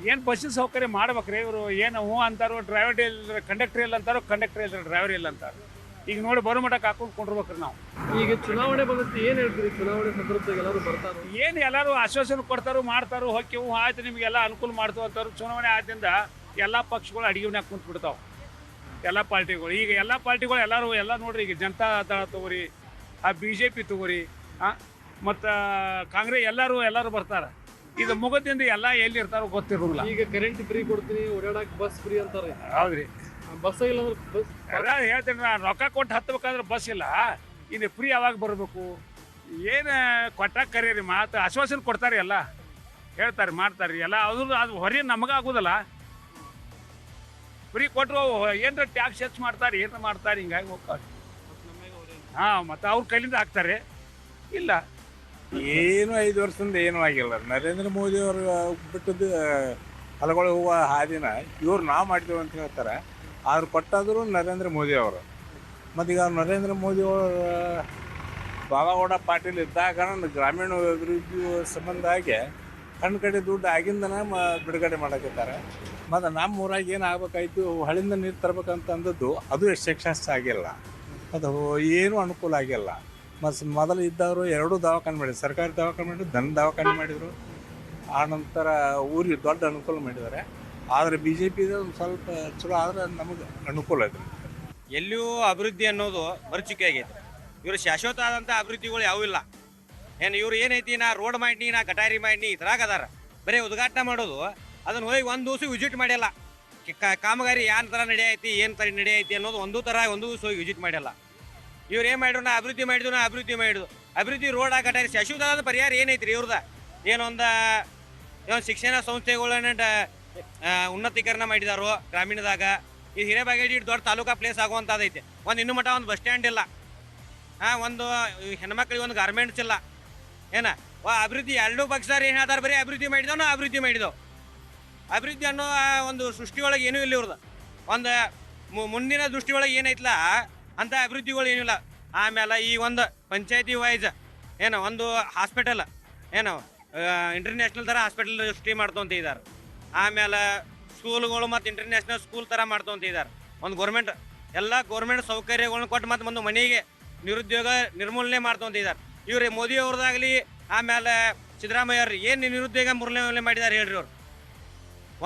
ಏನು ಬಸ್ಸಿನ ಸೌಕರ್ಯ ಮಾಡ್ಬೇಕ್ರಿ ಇವರು ಏನು ಹ್ಞೂ ಅಂತಾರೋ ಡ್ರೈವರ್ ಇಲ್ಲ ಕಂಡಕ್ಟರ್ ಇಲ್ಲ ಅಂತಾರೋ ಕಂಡಕ್ಟರ್ ಇಲ್ಲ ಡ್ರೈವರ್ ಇಲ್ಲ ಅಂತಾರೆ. ಈಗ ನೋಡಿ ಬರೋ ಮಟ್ಟಕ್ಕೆ ಹಾಕೊಂಡು ಕೊಂಡಿರ್ಬೇಕ್ರಿ ನಾವು. ಈಗ ಚುನಾವಣೆ ಬಂದಂತೆ ಏನು ಹೇಳ್ತೀರಿ? ಚುನಾವಣೆ ಸಂದರ್ಭದಾಗ ಎಲ್ಲರೂ ಬರ್ತಾರೆ? ಏನು ಎಲ್ಲರೂ ಆಶ್ವಾಸನೆ ಕೊಡ್ತಾರೋ ಮಾಡ್ತಾರೋ ಹೋಗಿ ಹ್ಞೂ ಆಯ್ತು ನಿಮಗೆಲ್ಲ ಅನುಕೂಲ ಮಾಡ್ತು ಅಂತಾರೋ ಚುನಾವಣೆ ಆದ್ರಿಂದ ಎಲ್ಲ ಪಕ್ಷಗಳು ಅಡಿಗೆ ಕುಂತ್ಬಿಡ್ತಾವೆ. ಕುಂತು ಬಿಡ್ತಾವೆ ಎಲ್ಲ ಪಾರ್ಟಿಗಳು. ಈಗ ಎಲ್ಲ ಪಾರ್ಟಿಗಳು ಎಲ್ಲರೂ ಎಲ್ಲ ನೋಡ್ರಿ ಈಗ ಜನತಾ ದಳ ತಗೋರಿ ಆ ಬಿ ಜೆ ಪಿ ತಗೋರಿ ಆ ಮತ್ತು ಕಾಂಗ್ರೆಸ್ ಎಲ್ಲರೂ ಎಲ್ಲರೂ ಬರ್ತಾರೆ. ಇದು ಮುಗದಿಂದ ಎಲ್ಲ ಎಲ್ಲಿ ಇರ್ತಾರೋ ಗೊತ್ತಿರೋಲ್ಲ ಈಗ ಕರೆಂಟ್ ಫ್ರೀ ಕೊಡ್ತೀನಿ ಓಡಾಡಕ್ಕೆ ಬಸ್ ಫ್ರೀ ಅಂತಾರೆ. ಹೌದ್ರಿ. ಬಸ್ ಇಲ್ಲ ಅಂದ್ರೆ ಬಸ್ ಹೇಳ್ತೀನಿ ನಾನು ರೊಕ್ಕ ಕೊಟ್ಟು ಹತ್ಬೇಕಂದ್ರೆ ಬಸ್ ಇಲ್ಲ. ಇನ್ನು ಫ್ರೀ ಯಾವಾಗ ಬರಬೇಕು? ಏನು ಕೊಟ್ಟಾಗ ಕರೀರಿ ಮಾತು ಆಶ್ವಾಸನೆ ಕೊಡ್ತಾರೆ ಎಲ್ಲ. ಹೇಳ್ತಾರೆ ಮಾಡ್ತಾರೆ ಎಲ್ಲ ಅದ್ರ ಅದು ಹೊರೆ ನಮಗೆ ಆಗೋದಲ್ಲ ಫ್ರೀ ಕೊಟ್ಟರು ಏನರ ಟ್ಯಾಕ್ಸ್ ಹೆಚ್ಚು ಮಾಡ್ತಾರೆ, ಏನರ ಮಾಡ್ತಾರೆ, ಹಿಂಗಾಗಿ ಹೋಗ್ತಾರೆ. ಹಾಂ, ಮತ್ತು ಅವ್ರ ಕೈಲಿಂದ ಹಾಕ್ತಾರೆ. ಇಲ್ಲ. ಏನು ಐದು ವರ್ಷದಿಂದ ಏನೂ ಆಗಿಲ್ಲ. ನರೇಂದ್ರ ಮೋದಿ ಅವರು ಬಿಟ್ಟದ್ದು ಹೊಲಗಳು ಹೂವ ಹಾದಿನ ಇವ್ರು ನಾವು ಮಾಡ್ತೇವೆ ಅಂತ ಹೇಳ್ತಾರೆ. ಆದ್ರು ಕೊಟ್ಟಾದರೂ ನರೇಂದ್ರ ಮೋದಿ ಅವರು. ಮತ್ತೀಗ ನರೇಂದ್ರ ಮೋದಿ ಅವರು ಬಾಲಗೌಡ ಪಾಟೀಲ್ ಇದ್ದಾಗ ಗ್ರಾಮೀಣ ಅಭಿವೃದ್ಧಿ ಸಂಬಂಧಾಗಿ ಕಣ್ಣು ಕಡೆ ದುಡ್ಡು ಆಗಿಂದನ ಮ, ಬಿಡುಗಡೆ ಮಾಡಕತ್ತಾರೆ. ಮತ್ತು ನಮ್ಮ ಊರಾಗ ಏನು ಆಗ್ಬೇಕಾಯ್ತು ಹಳಿಂದ ನೀರು ತರ್ಬೇಕಂತ ಅಂದದ್ದು ಅದು ಯಶಸ್ಸು ಆಗಿಲ್ಲ. ಅದು ಏನೂ ಅನುಕೂಲ ಆಗಿಲ್ಲ. ಮತ್ತು ಮೊದಲು ಇದ್ದವರು ಎರಡೂ ದವಾಖಾನೆ ಮಾಡಿದ್ರು. ಸರ್ಕಾರಿ ದವಾಖಾನೆ ಮಾಡಿದ್ರು ದನ ದವಾಖಾನೆ ಮಾಡಿದರು. ಆನಂತರ ನಂತರ ಊರಿಗೆ ದೊಡ್ಡ ಅನುಕೂಲ ಮಾಡಿದ್ದಾರೆ. ಆದರೆ ಬಿ ಜೆ ಸ್ವಲ್ಪ ಚಲೋ ಆದ್ರೆ ನಮಗೆ ಅನುಕೂಲ ಇದೆ. ಎಲ್ಲಿಯೂ ಅಭಿವೃದ್ಧಿ ಅನ್ನೋದು ಬರಚುಕೆ ಆಗೈತೆ ಇವರು ಶಾಶ್ವತ ಆದಂಥ ಅಭಿವೃದ್ಧಿಗಳು ಯಾವೂ ಇಲ್ಲ. ಏನು ಇವ್ರು ಏನೈತಿ, ನಾ ರೋಡ್ ಮಾಡಿ ನಾ ಗಟಾರಿ ಮಾಡಿ ಈ ಥರಾಗ ಅದಾರ. ಬರೀ ಉದ್ಘಾಟನೆ ಮಾಡೋದು ಅದನ್ನ ಹೋಗಿ ಒಂದು ದಿವಸ ವಿಸಿಟ್ ಮಾಡಿಲ್ಲ ಕಾಮಗಾರಿ ಯಾನ್ ಥರ ನಡೆಯೈತಿ, ಏನು ಥರ ನಡೆಯೈತಿ ಅನ್ನೋದು ಒಂದು ಥರ ಒಂದು ದಿವಸ ಹೋಗಿ ವಿಸಿಟ್ ಮಾಡಿಲ್ಲ ಇವ್ರು ಏನು ಮಾಡಿದ್ರು, ನಾ ಅಭಿವೃದ್ಧಿ ಮಾಡಿದ್ರು, ನಾ ಅಭಿವೃದ್ಧಿ ಮಾಡಿದ್ರು. ಅಭಿವೃದ್ಧಿ ರೋಡ್ ಗಟಾರಿ ಶಶುದಾದ ಪರಿಹಾರ ಏನೈತ್ರಿ ಇವ್ರದ? ಏನೊಂದ ಏನೋ ಶಿಕ್ಷಣ ಸಂಸ್ಥೆಗಳನ್ನ ಉನ್ನತೀಕರಣ ಮಾಡಿದಾರೋ ಗ್ರಾಮೀಣದಾಗ. ಈ ಹಿರೇಬಾಗೇಡಿ ದೊಡ್ಡ ತಾಲೂಕಾ ಪ್ಲೇಸ್ ಆಗುವಂಥದ್ದೈತೆ ಒಂದು ಇನ್ನು ಮಟ್ಟ ಒಂದು ಬಸ್ ಸ್ಟ್ಯಾಂಡ್ ಇಲ್ಲ. ಹಾಂ ಒಂದು ಹೆಣ್ಮಕ್ಳಿಗೆ ಒಂದು ಗಾರ್ಮೆಂಟ್ಸ್ ಇಲ್ಲ. ಏನ? ಅಭಿವೃದ್ಧಿ ಎರಡೂ ಪಕ್ಷದವ್ರು ಏನು ಹೇಳ್ತಾರೆ ಬರೀ ಅಭಿವೃದ್ಧಿ ಮಾಡಿದವ್ ಅಭಿವೃದ್ಧಿ ಮಾಡಿದೆವು. ಅಭಿವೃದ್ಧಿ ಅನ್ನೋ ಆ ಒಂದು ಸೃಷ್ಟಿಯೊಳಗೆ ಏನೂ ಇಲ್ಲ ಇವ್ರದ್ದು ಒಂದು ಮುಂದಿನ ದೃಷ್ಟಿಯೊಳಗೆ ಏನೈತಲ್ಲ ಅಂಥ ಅಭಿವೃದ್ಧಿಗಳು ಏನಿಲ್ಲ ಆಮೇಲೆ ಈ ಒಂದು ಪಂಚಾಯತಿ ವೈಸ್ ಏನು, ಒಂದು ಹಾಸ್ಪಿಟಲ್, ಏನು ಇಂಟರ್ನ್ಯಾಷನಲ್ ಥರ ಹಾಸ್ಪಿಟಲ್ ಸೃಷ್ಟಿ ಮಾಡ್ಕೊಂತ ಇದ್ದಾರೆ ಆಮೇಲೆ ಸ್ಕೂಲ್ಗಳು ಮತ್ತು ಇಂಟರ್ನ್ಯಾಷನಲ್ ಸ್ಕೂಲ್ ಥರ ಮಾಡ್ಕೊಂತ ಇದ್ದಾರೆ ಒಂದು ಗೌರ್ಮೆಂಟ್ ಎಲ್ಲ ಗೌರ್ಮೆಂಟ್ ಸೌಕರ್ಯಗಳನ್ನ ಕೊಟ್ಟು ಮತ್ತು ಒಂದು ಮನೆಗೆ ನಿರುದ್ಯೋಗ ನಿರ್ಮೂಲನೆ ಮಾಡ್ತಂತ ಇದ್ದಾರೆ ಇವ್ರಿ ಮೋದಿ ಅವ್ರದ್ದಾಗಲಿ ಆಮೇಲೆ ಸಿದ್ದರಾಮಯ್ಯ ಅವ್ರಿ ಏನು ನಿರುದ್ಯೋಗ ನಿರ್ಮೂಲನೆ ಮಾಡಿದ್ದಾರೆ ಹೇಳ್ರಿ ಅವ್ರು.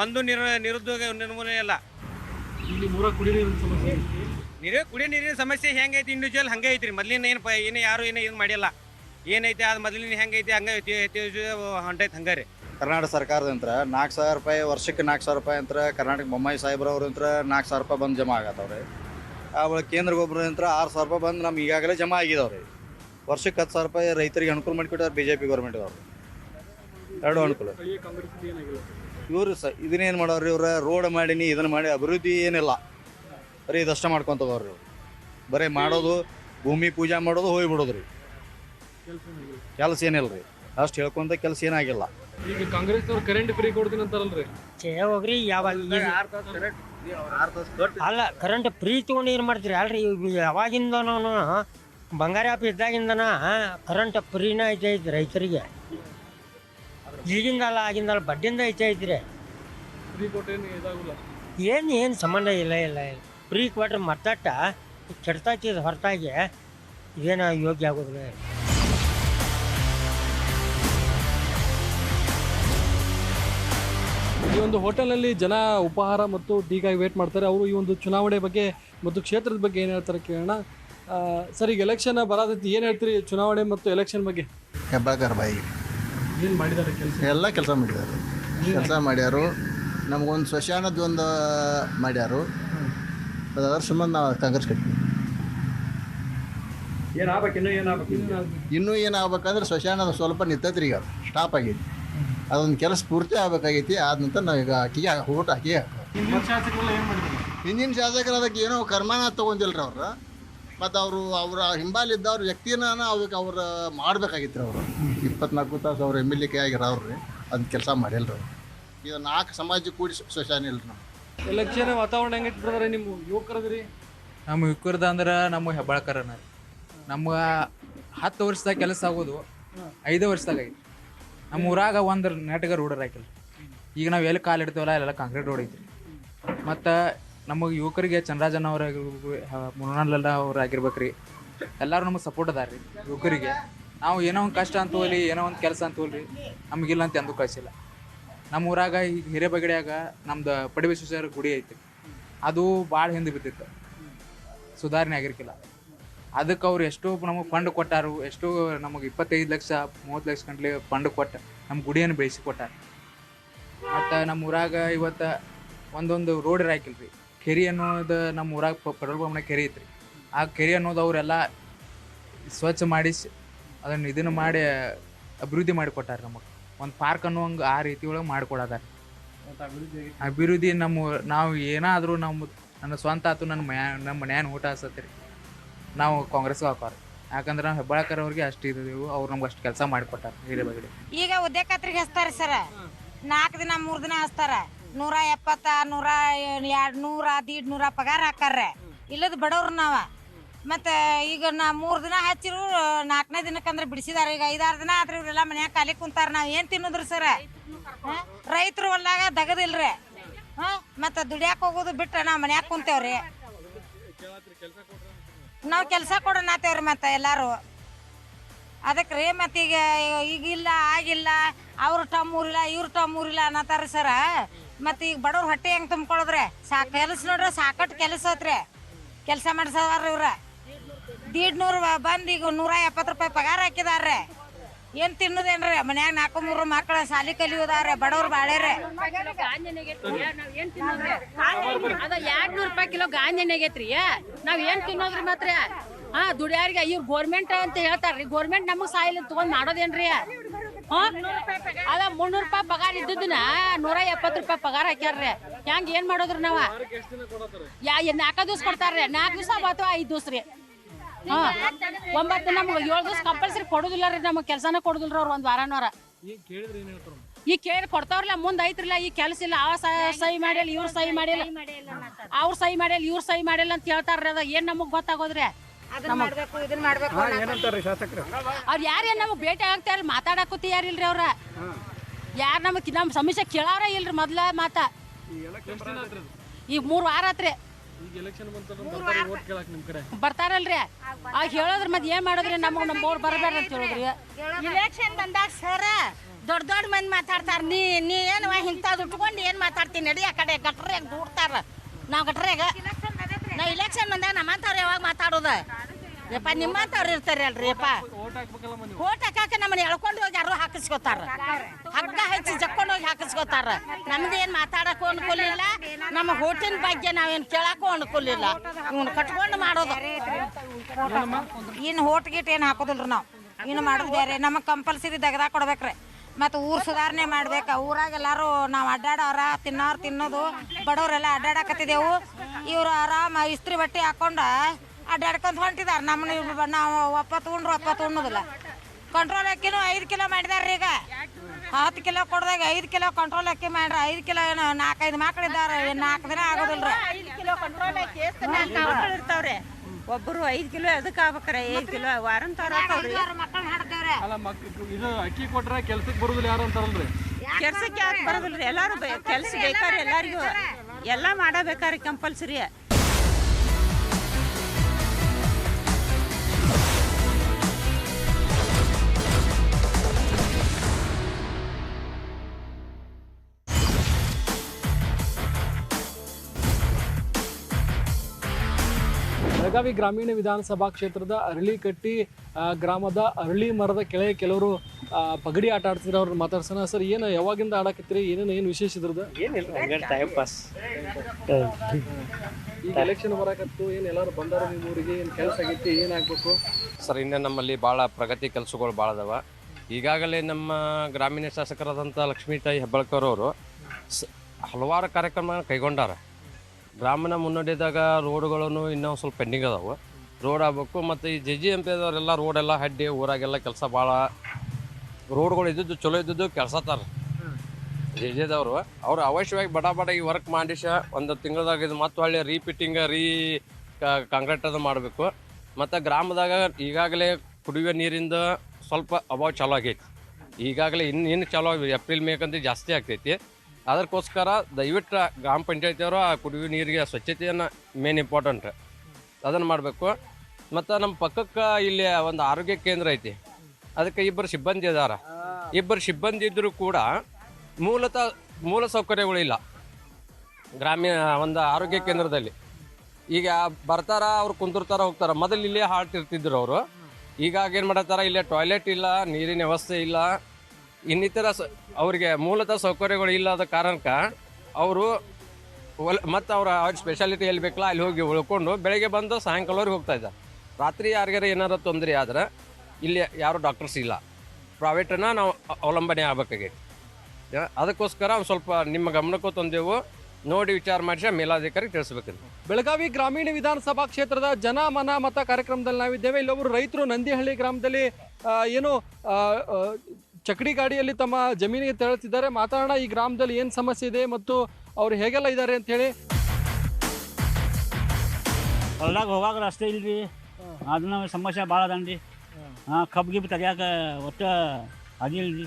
ಒಂದು ನಿರ್ ನಿರುದ್ಯೋಗ ನಿರ್ಮೂಲನೆ ಇಲ್ಲ ನೀರು ಮೂರ ಕುಡಿ ನೀರಿನ ಸಮಸ್ಯೆ ನೀರೇ ಕುಡಿಯೋ ನೀರಿನ ಸಮಸ್ಯೆ ಹೆಂಗೈತಿ ಇಂಡಿವಿಜುವಲ್ ಹಂಗೆ ಐತ್ರಿ. ಮೊದಲಿನ ಏನು ಏನು ಯಾರು ಏನು ಇದು ಮಾಡಿಲ್ಲ. ಏನೈತೆ ಅದು ಮೊದಲಿನ ಹೆಂಗೈತಿ ಹಂಗೆ ಐತಿ ಹೊಂಟೈತೆ ಹಂಗೆ ರೀ. ಕರ್ನಾಟಕ ಸರ್ಕಾರದಂತ್ರ ನಾಲ್ಕು ಸಾವಿರ ರೂಪಾಯಿ ವರ್ಷಕ್ಕೆ ನಾಲ್ಕು ಸಾವಿರ ರೂಪಾಯಿ ಅಂತ ಕರ್ನಾಟಕ ಬೊಮ್ಮಾಯಿ ಸಾಹೇಬ್ರವ್ರ ಅಂತ ನಾಲ್ಕು ಸಾವಿರ ರೂಪಾಯಿ ಬಂದು ಜಮಾ ಆಗತ್ತವ್ರಿ. ಆಮೇಲೆ ಕೇಂದ್ರ ಕೇಂದ್ರ ಗೊಬ್ಬರದಂತ್ರ ಆರು ಸಾವಿರ ರೂಪಾಯಿ ಬಂದು ನಮ್ಗೆ ಈಗಾಗಲೇ ಜಮಾ ಆಗಿದಾವ್ರಿ. ವರ್ಷಕ್ಕೆ ಹತ್ತು ಸಾವಿರ ರೂಪಾಯಿ ರೈತರಿಗೆ ಅನುಕೂಲ ಮಾಡಿಕೊಟ್ಟಾರೆ ಬಿ ಜೆ ಪಿ ಗೌರ್ಮೆಂಟ್ ಅವರು. ಎರಡು ಅನುಕೂಲ. ಇವರು ಸ ಇದನ್ನೇನು ಮಾಡೋರು ಇವ್ರ ರೋಡ್ ಮಾಡೀನಿ ಇದನ್ನು ಮಾಡಿ ಅಭಿವೃದ್ಧಿ ಏನಿಲ್ಲ. ಬರೀ ಇದಷ್ಟ ಮಾಡ್ಕೊಂತ ಹೋಗ್ರಿ ಇವ್ರು. ಬರೀ ಮಾಡೋದು ಭೂಮಿ ಪೂಜೆ ಮಾಡೋದು ಹೋಗಿ ರೀ. ಕೆಲಸ ಏನಿಲ್ಲ ರೀ. ಅಷ್ಟು ಹೇಳ್ಕೊಂತ ಕೆಲಸ ಏನಾಗಿಲ್ಲ. ಈಗ ಕಾಂಗ್ರೆಸ್ ಅವ್ರು ಕರೆಂಟ್ ಫ್ರೀ ಕೊಡ್ತೀನಿ ಅಂತಾರಲ್ರಿ? ಛೇ ಹೋಗ್ರಿ ಯಾವಾಗ ಅಲ್ಲ ಕರೆಂಟ್ ಫ್ರೀ ತಗೊಂಡು ಏನು ಮಾಡ್ತೀರಿ? ಅಲ್ರಿ ಯಾವಾಗಿಂದ ಯಾವಾಗಿಂದನೂ ಬಂಗಾರ ಆಪ್ ಇದ್ದಾಗಿಂದನ ಕರೆಂಟ್ ಫ್ರೀನ ಐತೆ ಐತಿ ರೈತರಿಗೆ. ಈಗಿಂದಲ್ಲ ಆಗಿಂದಲ್ಲ ಬಡ್ಡಿಂದ ಐತೆ ಐತ್ರಿ. ಏನು ಏನು ಸಂಬಂಧ ಇಲ್ಲ ಇಲ್ಲ ಇಲ್ಲ. ಫ್ರೀ ಕೊಟ್ರೆ ಮತ್ತಟ್ಟ ಕೆಡ್ತೈತಿ ಇದು ಹೊರತಾಗಿ. ಇದೇನ ಯೋಗ್ಯ ಆಗೋದಿಲ್ಲ. ಈ ಒಂದು ಹೋಟೆಲಲ್ಲಿ ಜನ ಉಪಹಾರ ಮತ್ತು ಟೀಗಾಗಿ ವೇಟ್ ಮಾಡ್ತಾರೆ. ಅವರು ಈ ಒಂದು ಚುನಾವಣೆ ಬಗ್ಗೆ ಮತ್ತು ಕ್ಷೇತ್ರದ ಬಗ್ಗೆ ಏನು ಹೇಳ್ತಾರೆ ಕೇಳೋಣ. ಸರ್ ಈಗ ಎಲೆಕ್ಷನ್ ಬರೋದೈತಿ ಏನು ಹೇಳ್ತೀರಿ ಚುನಾವಣೆ ಮತ್ತು ಎಲೆಕ್ಷನ್ ಬಗ್ಗೆ? ಹೆಬ್ಬಾಳ್ಕರ್ ಬಾಯಿ. ಏನು ಮಾಡಿದ್ದಾರೆ ಕೆಲಸ? ಎಲ್ಲ ಕೆಲಸ ಮಾಡಿದ್ದಾರೆ. ಕೆಲಸ ಮಾಡ್ಯಾರು. ನಮಗೊಂದು ಸ್ಮಶಾನದ ಒಂದು ಮಾಡ್ಯಾರು. ಅದರ ಸಂಬಂಧ ನಾವು ಕಾಂಗ್ರೆಸ್ ಕಟ್ಟಿ ಏನಾಗಬೇಕು? ಇನ್ನೂ ಏನಾಗಬೇಕು? ಇನ್ನೂ ಏನಾಗ್ಬೇಕಂದ್ರೆ ಸ್ಮಶಾನದ ಸ್ವಲ್ಪ ನಿಂತೈತ್ರಿ ಈಗ. ಸ್ಟಾಪ್ ಆಗೈತಿ. ಅದೊಂದು ಕೆಲಸ ಪೂರ್ತಿ ಆಗ್ಬೇಕಾಗೈತಿ. ಆದ ನಂತರ ನಾವು ಈಗ ಅಕ್ಕಿಗೆ ಊಟ ಹಾಕಿ ಏನು ಮಾಡಿದ್ದಾರೆ ಹಿಂದಿನ ಶಾಸಕರು ಅದಕ್ಕೆ ಏನೋ ಕರ್ಮಾನ ತೊಗೊಂಡಿಲ್ರಿ ಅವ್ರು. ಮತ್ತು ಅವರು ಅವರ ಹಿಂಬಾಲಿದ್ದವ್ರ ವ್ಯಕ್ತಿನ ಅದಕ್ಕೆ ಅವ್ರು ಮಾಡ್ಬೇಕಾಗಿತ್ತು ರೀ ಅವರು. ಇಪ್ಪತ್ನಾಲ್ಕು ತಾಸು ಅವ್ರು ಎಂ ಎಲ್ ಎ ಕೆ ಆಗಿರೋರು ರೀ ಅದನ್ನ ಕೆಲಸ ಮಾಡಿಲ್ರಿ ಈಗ ನಾಲ್ಕು ಸಮಾಜ ಕೂಡಿ ಸ್ಮಶಾನ ಇಲ್ರಿ ನಾವು ಎಲೆಕ್ಷನ್ ವಾತಾವರಣ ಹೆಂಗೈತಿ ಬ್ರದರ್ ನಿಮ್ಮ ಯುವಕರದ್ರಿ? ನಮ್ಮ ಯುವಕರದ ಅಂದ್ರೆ ನಮ್ಮ ಹೆಬ್ಬಾಳ್ಕರನ. ನಮ್ಗೆ ಹತ್ತು ವರ್ಷದಾಗ ಕೆಲಸ ಆಗೋದು ಐದು ವರ್ಷದಾಗ ಐತಿ. ನಮ್ಮ ಊರಾಗ ಒಂದು ನೆಟ್ಗೆ ರೋಡರ್ ಹಾಕಿಲ್ಲ ಈಗ ನಾವು ಎಲ್ಲಿ ಕಾಲು ಇಡ್ತೀವಲ್ಲ ಅಲ್ಲೆಲ್ಲ ಕಾಂಕ್ರೀಟ್ ರೋಡ್ ಐತಿ ಮತ್ತು ನಮಗೆ ಯುವಕರಿಗೆ ಚಂದ್ರಾಜನ್ ಅವ್ರ ಮುರುನಲ್ಲ ಅವ್ರು ಆಗಿರ್ಬೇಕ್ರಿ ಎಲ್ಲರೂ ನಮಗೆ ಸಪೋರ್ಟ್ ಅದಾರ ಯುವಕರಿಗೆ. ನಾವು ಏನೋ ಒಂದು ಕಷ್ಟ ಅಂತ ಹೋಗ್ಲಿ, ಏನೋ ಒಂದು ಕೆಲಸ ಅಂತ ಹೋಗ್ಲಿ, ನಮಗಿಲ್ಲ ಅಂತ ಎಂದೂ ಕಳಿಸಿಲ್ಲ. ನಮ್ಮ ಊರಾಗ ಈಗ ಹಿರೇಬಗಡಿಯಾಗ ನಮ್ದು ಪಡಿಬೇಶ್ವರ ಗುಡಿ ಐತಿ ಅದು ಭಾಳ ಹಿಂದೆ ಬಿದ್ದಿತ್ತು. ಸುಧಾರಣೆ ಆಗಿರ್ಕಿಲ್ಲ. ಅದಕ್ಕೆ ಅವ್ರು ಎಷ್ಟೋ ನಮಗೆ ಫಂಡ್ ಕೊಟ್ಟಾರು, ಎಷ್ಟೋ ನಮಗೆ ಇಪ್ಪತ್ತೈದು ಲಕ್ಷ, ಮೂವತ್ತು ಲಕ್ಷ ಗಂಟ್ಲೆ ಫಂಡ್ ಕೊಟ್ಟು ನಮ್ಮ ಗುಡಿಯನ್ನು ಬೆಳೆಸಿ ಕೊಟ್ಟಾರ. ಮತ್ತು ನಮ್ಮ ಊರಾಗ ಇವತ್ತು ಒಂದೊಂದು ರೋಡ್ ರೀ ಕೆರೆ ಅನ್ನೋದು ನಮ್ಮ ಊರಾಗ ಪೆಟ್ರೋಲ್ ಬಂಪ್ನ ಕೆರೆ ಐತ್ರಿ. ಆ ಕೆರೆ ಅನ್ನೋದು ಅವರೆಲ್ಲ ಸ್ವಚ್ಛ ಮಾಡಿಸಿ ಅದನ್ನು ಇದನ್ನು ಮಾಡಿ ಅಭಿವೃದ್ಧಿ ಮಾಡಿ ಕೊಟ್ಟಾರ ನಮಗೆ. ಒಂದು ಪಾರ್ಕ್ ಅನ್ನೋ ಹಂಗೆ ಆ ರೀತಿ ಒಳಗೆ ಮಾಡಿಕೊಡೋದಾರ. ಅಭಿವೃದ್ಧಿ ನಮ್ಮ ನಾವು ಏನಾದರೂ ನಮ್ಮ ನನ್ನ ಸ್ವಂತ ಆತು ನನ್ನ ಮನ್ಯಾ ನಮ್ಮ ಮನ್ಯಾನ ಊಟ ಹಸತ್ರಿ. ನಾವು ಕಾಂಗ್ರೆಸ್ಗೆ ಹಾಕೋರು. ಯಾಕಂದ್ರೆ ನಾವು ಹೆಬ್ಬಾಳ್ಕರ್ ಅವ್ರಿಗೆ ಅಷ್ಟು ಇದ್ದೀವಿ ಅವ್ರು ನಮ್ಗೆ ಅಷ್ಟು ಕೆಲಸ ಮಾಡಿಕೊಟ್ಟಾರ. ಬಗ್ಗೆ ಈಗ ಉದ್ಯೋಗತ್ರಿಗೆ ಹಚ್ತಾರೆ ಸರ್. ನಾಲ್ಕು ದಿನ ಮೂರು ದಿನ ಹಚ್ತಾರ ನೂರ ಎಪ್ಪತ್ತ, ನೂರ ಎರಡು ನೂರ ದೀಡ್ ನೂರ ಪಗಾರ ಹಾಕಾರ ಇಲ್ಲದ ಬಡವ್ರು ನಾವ. ಮತ್ತೆ ಈಗ ನಾ ಮೂರು ದಿನ ಹಚ್ಚಿರು, ನಾಲ್ಕನೇ ದಿನಕ್ಕಂದ್ರೆ ಬಿಡಿಸಿದಾರ. ಈಗ ಐದಾರು ದಿನ ಆದ್ರೆ ಇವರೆಲ್ಲ ಮನ್ಯಾಗ ಖಾಲಿ ಕುಂತಾರ. ನಾವ್ ಏನ್ ತಿನ್ನೋದ್ರಿ ಸರ? ರೈತರು ಹೊಲ್ದಾಗ ದಗದಿಲ್ರಿ. ಹಾ? ಮತ್ತೆ ದುಡಿಯಾಕ ಹೋಗೋದು ಬಿಟ್ರೆ ನಾವ್ ಮನ್ಯಾಗ ಕುಂತೇವ್ರಿ. ನಾವ್ ಕೆಲಸ ಕೊಡೋಣ ಮತ್ತೆ ಎಲ್ಲಾರು. ಅದಕ್ಕೆ ರೀ ಮತ್ತೀಗ ಈಗಿಲ್ಲ, ಆಗಿಲ್ಲ, ಅವ್ರ ಟಮ್ ಊರಿಲ್ಲ ಇವ್ರ ಟಮ್ ಊರಿಲ್ಲ ಅನ್ನತ್ತಾರ ಸರ. ಮತ್ತೆ ಈಗ ಬಡವ್ರ ಹೊಟ್ಟೆ ಹೆಂಗೆ ತುಂಬ್ಕೊಳ್ಳೋದ್ರಿ? ಸಾ ಕೆಲಸ ನೋಡ್ರಿ ಸಾಕಟ್ಟು ಕೆಲಸ ಐತ್ರಿ ಕೆಲಸ ಮಾಡ್ಸೋದಾರ ಇವ್ರ. ದೀಡ್ ನೂರು ಬಂದು ಈಗ ನೂರ ಎಪ್ಪತ್ತು ರೂಪಾಯಿ ಪಗಾರ ಹಾಕಿದಾರ್ರಿ ಏನು ತಿನ್ನೋದೇನ್ರಿ ಮನ್ಯಾಗ ನಾಲ್ಕು ಮೂರು ಮಕ್ಕಳ ಸಾಲಿ ಕಲಿಯೋದಾರೆ ಬಡವ್ರು ಬಾಳ್ಯಾರೆ ಅದ ಎರಡ್ ನೂರು ರೂಪಾಯಿ ಕಿಲೋ ಗಾಂಜಿ ನಾವ್ ಏನ್ ತಿನ್ನೋದ್ರಿ ಮಾತ್ರ ಹಾ ದುಡಿಯಾರಿಗೆ ಇವ್ರು ಗೋರ್ಮೆಂಟ್ ಅಂತ ಹೇಳ್ತಾರ್ರಿ. ಗೋರ್ಮೆಂಟ್ ನಮಗ್ ಸಾಯಿಲ್ ತಗೊಂಡ್ ಮಾಡೋದೇನ್ರಿ? ಅದ ಮುನ್ನೂರು ರೂಪಾಯಿ ಪಗಾರ ಇದ್ದದನ್ನ ನೂರ ಎಪ್ಪತ್ತು ರೂಪಾಯಿ ಪಗಾರ ಹಾಕ್ಯಾರ್ರಿ. ಹೆಂಗ್, ಏನ್ ಮಾಡೋದ್ರಿ ನಾವ? ನಾಲ್ಕ ದಿವ್ಸ ಕೊಡ್ತಾರ್ರಿ. ನಾಲ್ಕು ದಿವ್ಸ ಅಥವಾ ಐದ್ ದಿವ್ಸ ರೀ? ಹಾ. ಒಂಬತ್ತು ನಮ್ಗೆ ಏಳು ದಿವ್ಸ ಕಂಪಲ್ಸರಿ ಕೊಡುದಿಲ್ಲ ರೀ ನಮಗೆ, ಕೆಲಸನ ಕೊಡುದಿಲ್ಲ ಅವ್ರು ಒಂದ್ ಹೇಳ್ತಾರೆ ಈಗ ಕೇಳಿ ಕೊಡ್ತಾವ್ರಲ್ಲ, ಮುಂದೆ ಐತ್ರಲ್ಲ, ಈ ಕೆಲಸ ಇಲ್ಲ, ಅವ ಸಹಿ ಮಾಡಿಲ್ಲ ಇವ್ರು ಸಹಿ ಮಾಡಿಲ್ಲ ಅವ್ರು ಸಹಿ ಮಾಡಿಲ್ಲ ಇವ್ರು ಸಹಿ ಮಾಡಿಲ್ಲ ಅಂತ ಹೇಳ್ತಾರ್ರಿ ಅದ. ಏನ್ ನಮಗ್ ಗೊತ್ತಾಗೋದ್ರಿ? ಏನಂತಾರ್ರಿ ಶಾಸಕರು? ಅವ್ರು ಯಾರೇನ್ ನಮಗ್ ಭೇಟಿ ಆಗ್ತಾರ ಮಾತಾಡಕ್ಕೂ ತಯಾರಿಲ್ರಿ ಅವ್ರ. ಯಾರು ನಮಗೆ ನಮ್ಮ ಸಮಸ್ಯೆ ಕೇಳಾರ ಇಲ್ರಿ ಮೊದ್ಲ ಮಾತ. ಈ ಮೂರು? ಈಗ ವಾರ ಆತ್ರಿ ಬರ್ತಾರಲ್ರಿ. ಆಗ ಹೇಳೋದ್ರ ಮತ್ ಏನ್ ಮಾಡೋದ್ರಿ? ನಮಗ್ ನಮ್ಮ ಅವ್ರು ಬರಬೇಡ ಅಂತ ಹೇಳಿದ್ರಿ. ಇಲೆಕ್ಷನ್ ಬಂದಾಗ ಸರ ದೊಡ್ಡ ದೊಡ್ಡ ಮಂದಿ ಮಾತಾಡ್ತಾರ. ನೀ ನೀ ಏನು ಇಂಥದ್ದು ಉಟ್ಕೊಂಡು ಏನು ಮಾತಾಡ್ತೀನಿ ನಡಿ ಆ ಕಡೆ ಗಟ್ರ್ಯಾಗ ದೂಡ್ತಾರ. ನಾವು ಗಟ್ರ್ಯಾಗ ನಾ ಇಲೆಕ್ಷನ್ ಬಂದಾಗ ನಮ್ಮಂಥವ್ರು ಯಾವಾಗ ಮಾತಾಡೋದು? ಯಪ್ಪ ನಿಮ್ಮಂತವ್ರು ಇರ್ತಾರೆ ಅಲ್ರಿ, ಯಪ್ಪ. ಓಟ್ ಹಾಕಕ್ಕೆ ನಮ್ಮನ್ನ ಎಳ್ಕೊಂಡು ಹೋಗಿ ಯಾರು ಹಾಕಿಸ್ಕೊತಾರ. ಹಗ್ಗ ಹಚ್ಚಿ ಜಕ್ಕೊಂಡು ಹೋಗಿ ಹಾಕಿಸ್ಕೊತಾರ. ನಮ್ದೇನ್ ಮಾತಾಡಕ್ಕೂ ಅನ್ಕೊಲಿಲ್ಲ ನಮ್ಮ ಹೋಟಿನ ಬಗ್ಗೆ ನಾವೇನ್ ಕೇಳಕ್ಕೂ ಅನ್ಕೊಲಿಲ್ಲ ಇವ್ನ ಕಟ್ಕೊಂಡು ಮಾಡೋದು. ಇನ್ನು ಹೋಟ್ ಗೀಟ್ ಏನು ಹಾಕೋದಿಲ್ರಿ ನಾವು. ಇನ್ನು ಮಾಡೋದು ಬೇರೆ. ನಮಗೆ ಕಂಪಲ್ಸರಿ ತೆಗ್ದಾ ಕೊಡ್ಬೇಕ್ರಿ. ಮತ್ತು ಊರು ಸುಧಾರಣೆ ಮಾಡ್ಬೇಕು. ಊರಾಗ ಎಲ್ಲರೂ ನಾವು ಅಡ್ಡಾಡೋರ, ತಿನ್ನೋರು ತಿನ್ನೋದು, ಬಡವರೆಲ್ಲ ಅಡ್ಡಾಡಕತ್ತಿದ್ದೆವು ಇವರು ಆರಾಮ ಇಸ್ತ್ರಿ ಬಟ್ಟೆ ಹಾಕೊಂಡ ಅಡ್ಡಾಡ್ಕೊಂತ ಹೊಂಟಿದಾರ. ನಮ್ಮನ್ನ ನಾವು ಒಪ್ಪ ತಗೊಂಡ್ರು ಒಪ್ಪ ಉಣ್ಣೋದಿಲ್ಲ. ಕಂಟ್ರೋಲ್ ಅಕ್ಕಿನೂ ಐದು ಕಿಲೋ ಮಾಡಿದಾರ್ರಿ ಈಗ. ಹತ್ತು ಕಿಲೋ ಕೊಡ್ದಾಗ ಐದು ಕಿಲೋ ಕಂಟ್ರೋಲ್ ಅಕ್ಕಿ ಮಾಡ್ರ. ಐದು ಕಿಲೋ ಏನು ನಾಲ್ಕೈದು ಮಕ್ಳು ಇದ್ದಾರೆ ನಾಲ್ಕು ದಿನ ಆಗೋದಿಲ್ಲ ಐದು ಕಿಲೋ ಕಂಟ್ರೋಲ್ ಅಕ್ಕಿ ಇರ್ತಾವ್ರೆ. ಒಬ್ಬರು ಐದು ಕಿಲೋ ಅದಕ್ಕೆ ಆಗ್ಬೇಕ್ರೆ? ಐದು ಕಿಲೋ ವಾರನ್ ಇದು ಅಕ್ಕಿ ಕೊಟ್ರೆ ಕೆಲ್ಸಕ್ಕೆ ಬರುದಿಲ್ಲ ಯಾರು ಅಂತಾರಲ್ರಿ? ಕೆಲ್ಸಕ್ಕೆ ಯಾಕೆ ಬರೋದಿಲ್ರಿ? ಎಲ್ಲಾರು ಕೆಲ್ಸ ಬೇಕಾರೆ ಎಲ್ಲರಿಗೂ ಎಲ್ಲ ಮಾಡಬೇಕಾದ್ರೆ ಕಂಪಲ್ಸರಿ ಬೆಳಗಾವಿ ಗ್ರಾಮೀಣ ವಿಧಾನಸಭಾ ಕ್ಷೇತ್ರದ ಅರಳಿಕಟ್ಟಿ ಕಟ್ಟಿ ಗ್ರಾಮದ ಅರಳಿ ಮರದ ಕೆಳಗೆ ಕೆಲವರು ಪಗಡಿ ಆಟ ಆಡ್ತಿದ್ರೆ ಅವ್ರನ್ನ ಮಾತಾಡ್ಸೋಣ. ಸರ್ ಏನು ಯಾವಾಗಿಂದ ಆಡಕತ್ತೀರಿ? ಏನೇನು ಏನು ವಿಶೇಷ ಇದ್ರದ್ದು? ಟೈಮ್ ಪಾಸ್ ಈಗ ಎಲೆಕ್ಷನ್ ಬರಕತ್ತು ಏನು ಎಲ್ಲರೂ ಬಂದಾರ ನಿಮ್ಮ ಊರಿಗೆ? ಏನು ಕೆಲಸ ಆಗೈತಿ? ಏನಾಗಬೇಕು ಸರ್ ಇನ್ನು ನಮ್ಮಲ್ಲಿ ಭಾಳ ಪ್ರಗತಿ ಕೆಲಸಗಳು ಭಾಳ ಅದಾವ. ಈಗಾಗಲೇ ನಮ್ಮ ಗ್ರಾಮೀಣ ಶಾಸಕರಾದಂಥ ಲಕ್ಷ್ಮೀತಾಯಿ ಹೆಬ್ಬಾಳ್ಕರ್ ಅವರು ಸ ಹಲವಾರು ಕಾರ್ಯಕ್ರಮ ಕೈಗೊಂಡಾರ. ಗ್ರಾಮೀಣ ಮುನ್ನಡೆದಾಗ ರೋಡ್ಗಳನ್ನು ಇನ್ನೂ ಸ್ವಲ್ಪ ಪೆಂಡಿಂಗ್ ಅದಾವೆ. ರೋಡ್ ಆಗ್ಬೇಕು ಮತ್ತು ಈ ಜೆ ಜಿ ಎಂ ಪಿ ಅದವರೆಲ್ಲ ರೋಡೆಲ್ಲ ಹಡ್ಡಿ, ಊರಾಗೆಲ್ಲ ಕೆಲಸ ಭಾಳ ರೋಡ್ಗಳು ಇದ್ದಿದ್ದು ಚಲೋ ಇದ್ದಿದ್ದು ಕೆಲ್ಸತ್ತಾರ ಜೆ ಜೆದವರು ಅವ್ರು ಅವಶ್ಯವಾಗಿ ಬಡ ಬಡ ಈ ವರ್ಕ್ ಮಾಡಿಸ ಒಂದು ತಿಂಗಳದಾಗ ಇದು ಮತ್ತೆ ಹಳ್ಳಿ ರೀಪಿಟ್ಟಿಂಗ್ ರೀ ಕಾಂಕ್ರೀಟ್ ಅದು ಮಾಡಬೇಕು. ಮತ್ತು ಗ್ರಾಮದಾಗ ಈಗಾಗಲೇ ಕುಡಿಯುವ ನೀರಿಂದ ಸ್ವಲ್ಪ ಅಭಾವ ಚಾಲೂ ಆಗೈತಿ. ಈಗಾಗಲೇ ಇನ್ನು ಇನ್ನು ಚಾಲೂ ಆಗಿ ಏಪ್ರಿಲ್ ಮೇಕಂತ ಜಾಸ್ತಿ ಆಗ್ತೈತಿ. ಅದಕ್ಕೋಸ್ಕರ ದಯವಿಟ್ಟು ಗ್ರಾಮ ಪಂಚಾಯತಿಯವರು ಆ ಕುಡಿಯುವ ನೀರಿಗೆ ಸ್ವಚ್ಛತೆಯನ್ನು ಮೇನ್ ಇಂಪಾರ್ಟೆಂಟ್ ಅದನ್ನು ಮಾಡಬೇಕು. ಮತ್ತು ನಮ್ಮ ಪಕ್ಕಕ್ಕೆ ಇಲ್ಲಿ ಒಂದು ಆರೋಗ್ಯ ಕೇಂದ್ರ ಐತಿ. ಅದಕ್ಕೆ ಇಬ್ಬರು ಸಿಬ್ಬಂದಿ ಇದ್ದಾರೆ ಇಬ್ಬರು ಸಿಬ್ಬಂದಿ ಇದ್ದರೂ ಕೂಡ ಮೂಲತಃ, ಮೂಲ ಸೌಕರ್ಯಗಳಿಲ್ಲ ಗ್ರಾಮೀಣ, ಒಂದು ಆರೋಗ್ಯ ಕೇಂದ್ರದಲ್ಲಿ. ಈಗ ಬರ್ತಾರ, ಅವ್ರು ಕುಂದಿರ್ತಾರ, ಹೋಗ್ತಾರ. ಮೊದಲು ಇಲ್ಲೇ ಹಾಳ್ತಿರ್ತಿದ್ರು ಅವರು. ಈಗಾಗ ಏನು ಮಾಡತ್ತಾರ? ಇಲ್ಲೇ ಟಾಯ್ಲೆಟ್ ಇಲ್ಲ, ನೀರಿನ ವ್ಯವಸ್ಥೆ ಇಲ್ಲ. ಇನ್ನಿತರ ಅವರಿಗೆ ಮೂಲತಃ ಸೌಕರ್ಯಗಳು ಇಲ್ಲದ ಕಾರಣಕ್ಕೆ ಅವರು ಒಲ್ ಮತ್ತು ಅವ್ರ ಅವ್ರ ಸ್ಪೆಷಾಲಿಟಿ ಎಲ್ಲಿ ಬೇಕಲ್ಲ ಅಲ್ಲಿ ಹೋಗಿ ಉಳ್ಕೊಂಡು ಬೆಳಗ್ಗೆ ಬಂದು ಸಾಯಂಕಾಲವರೆಗೆ ಹೋಗ್ತಾ ಇದ್ದಾರೆ. ರಾತ್ರಿ ಯಾರಿಗಾರ ಏನಾರ ತೊಂದರೆ ಆದ್ರೆ ಇಲ್ಲಿ ಯಾರು ಡಾಕ್ಟರ್ಸ್ ಇಲ್ಲ. ಪ್ರೈವೇಟನ್ನು ನಾವು ಅವಲಂಬನೆ ಆಗಬೇಕಾಗೈತಿ. ಅದಕ್ಕೋಸ್ಕರ ಒಂದು ಸ್ವಲ್ಪ ನಿಮ್ಮ ಗಮನಕ್ಕೂ ತಂದೆವು. ನೋಡಿ ವಿಚಾರ ಮಾಡಿಸಿ ಮೇಲಾಧಿಕಾರಿಗೆ ತಿಳಿಸ್ಬೇಕು ಬೆಳಗಾವಿ ಗ್ರಾಮೀಣ ವಿಧಾನಸಭಾ ಕ್ಷೇತ್ರದ ಜನ ಮನ ಮತ ಕಾರ್ಯಕ್ರಮದಲ್ಲಿ ನಾವಿದ್ದೇವೆ. ಇಲ್ಲೊಬ್ರು ರೈತರು ನಂದಿಹಳ್ಳಿ ಗ್ರಾಮದಲ್ಲಿ ಏನು ಚಕಡಿ ಗಾಡಿಯಲ್ಲಿ ತಮ್ಮ ಜಮೀನಿಗೆ ತೆರಳುತ್ತಿದ್ದಾರೆ. ಮಾತಾಡೋಣ ಈ ಗ್ರಾಮದಲ್ಲಿ ಏನು ಸಮಸ್ಯೆ ಇದೆ ಮತ್ತು ಅವ್ರು ಹೇಗೆಲ್ಲ ಇದ್ದಾರೆ ಅಂತ ಹೇಳಿ. ಹೊಲ್ದಾಗ ಹೋಗಾಗ ರಸ್ತೆ ಇಲ್ರಿ. ಅದನ್ನ ಸಮಸ್ಯೆ ಭಾಳ ಅದನ್ರಿ ಹಾಂ. ಕಬ್ಬು ಗಿಬ್ಬು ತೆಗಿಯಾಕ ಒಟ್ಟು ಅದಿಲ್ರಿ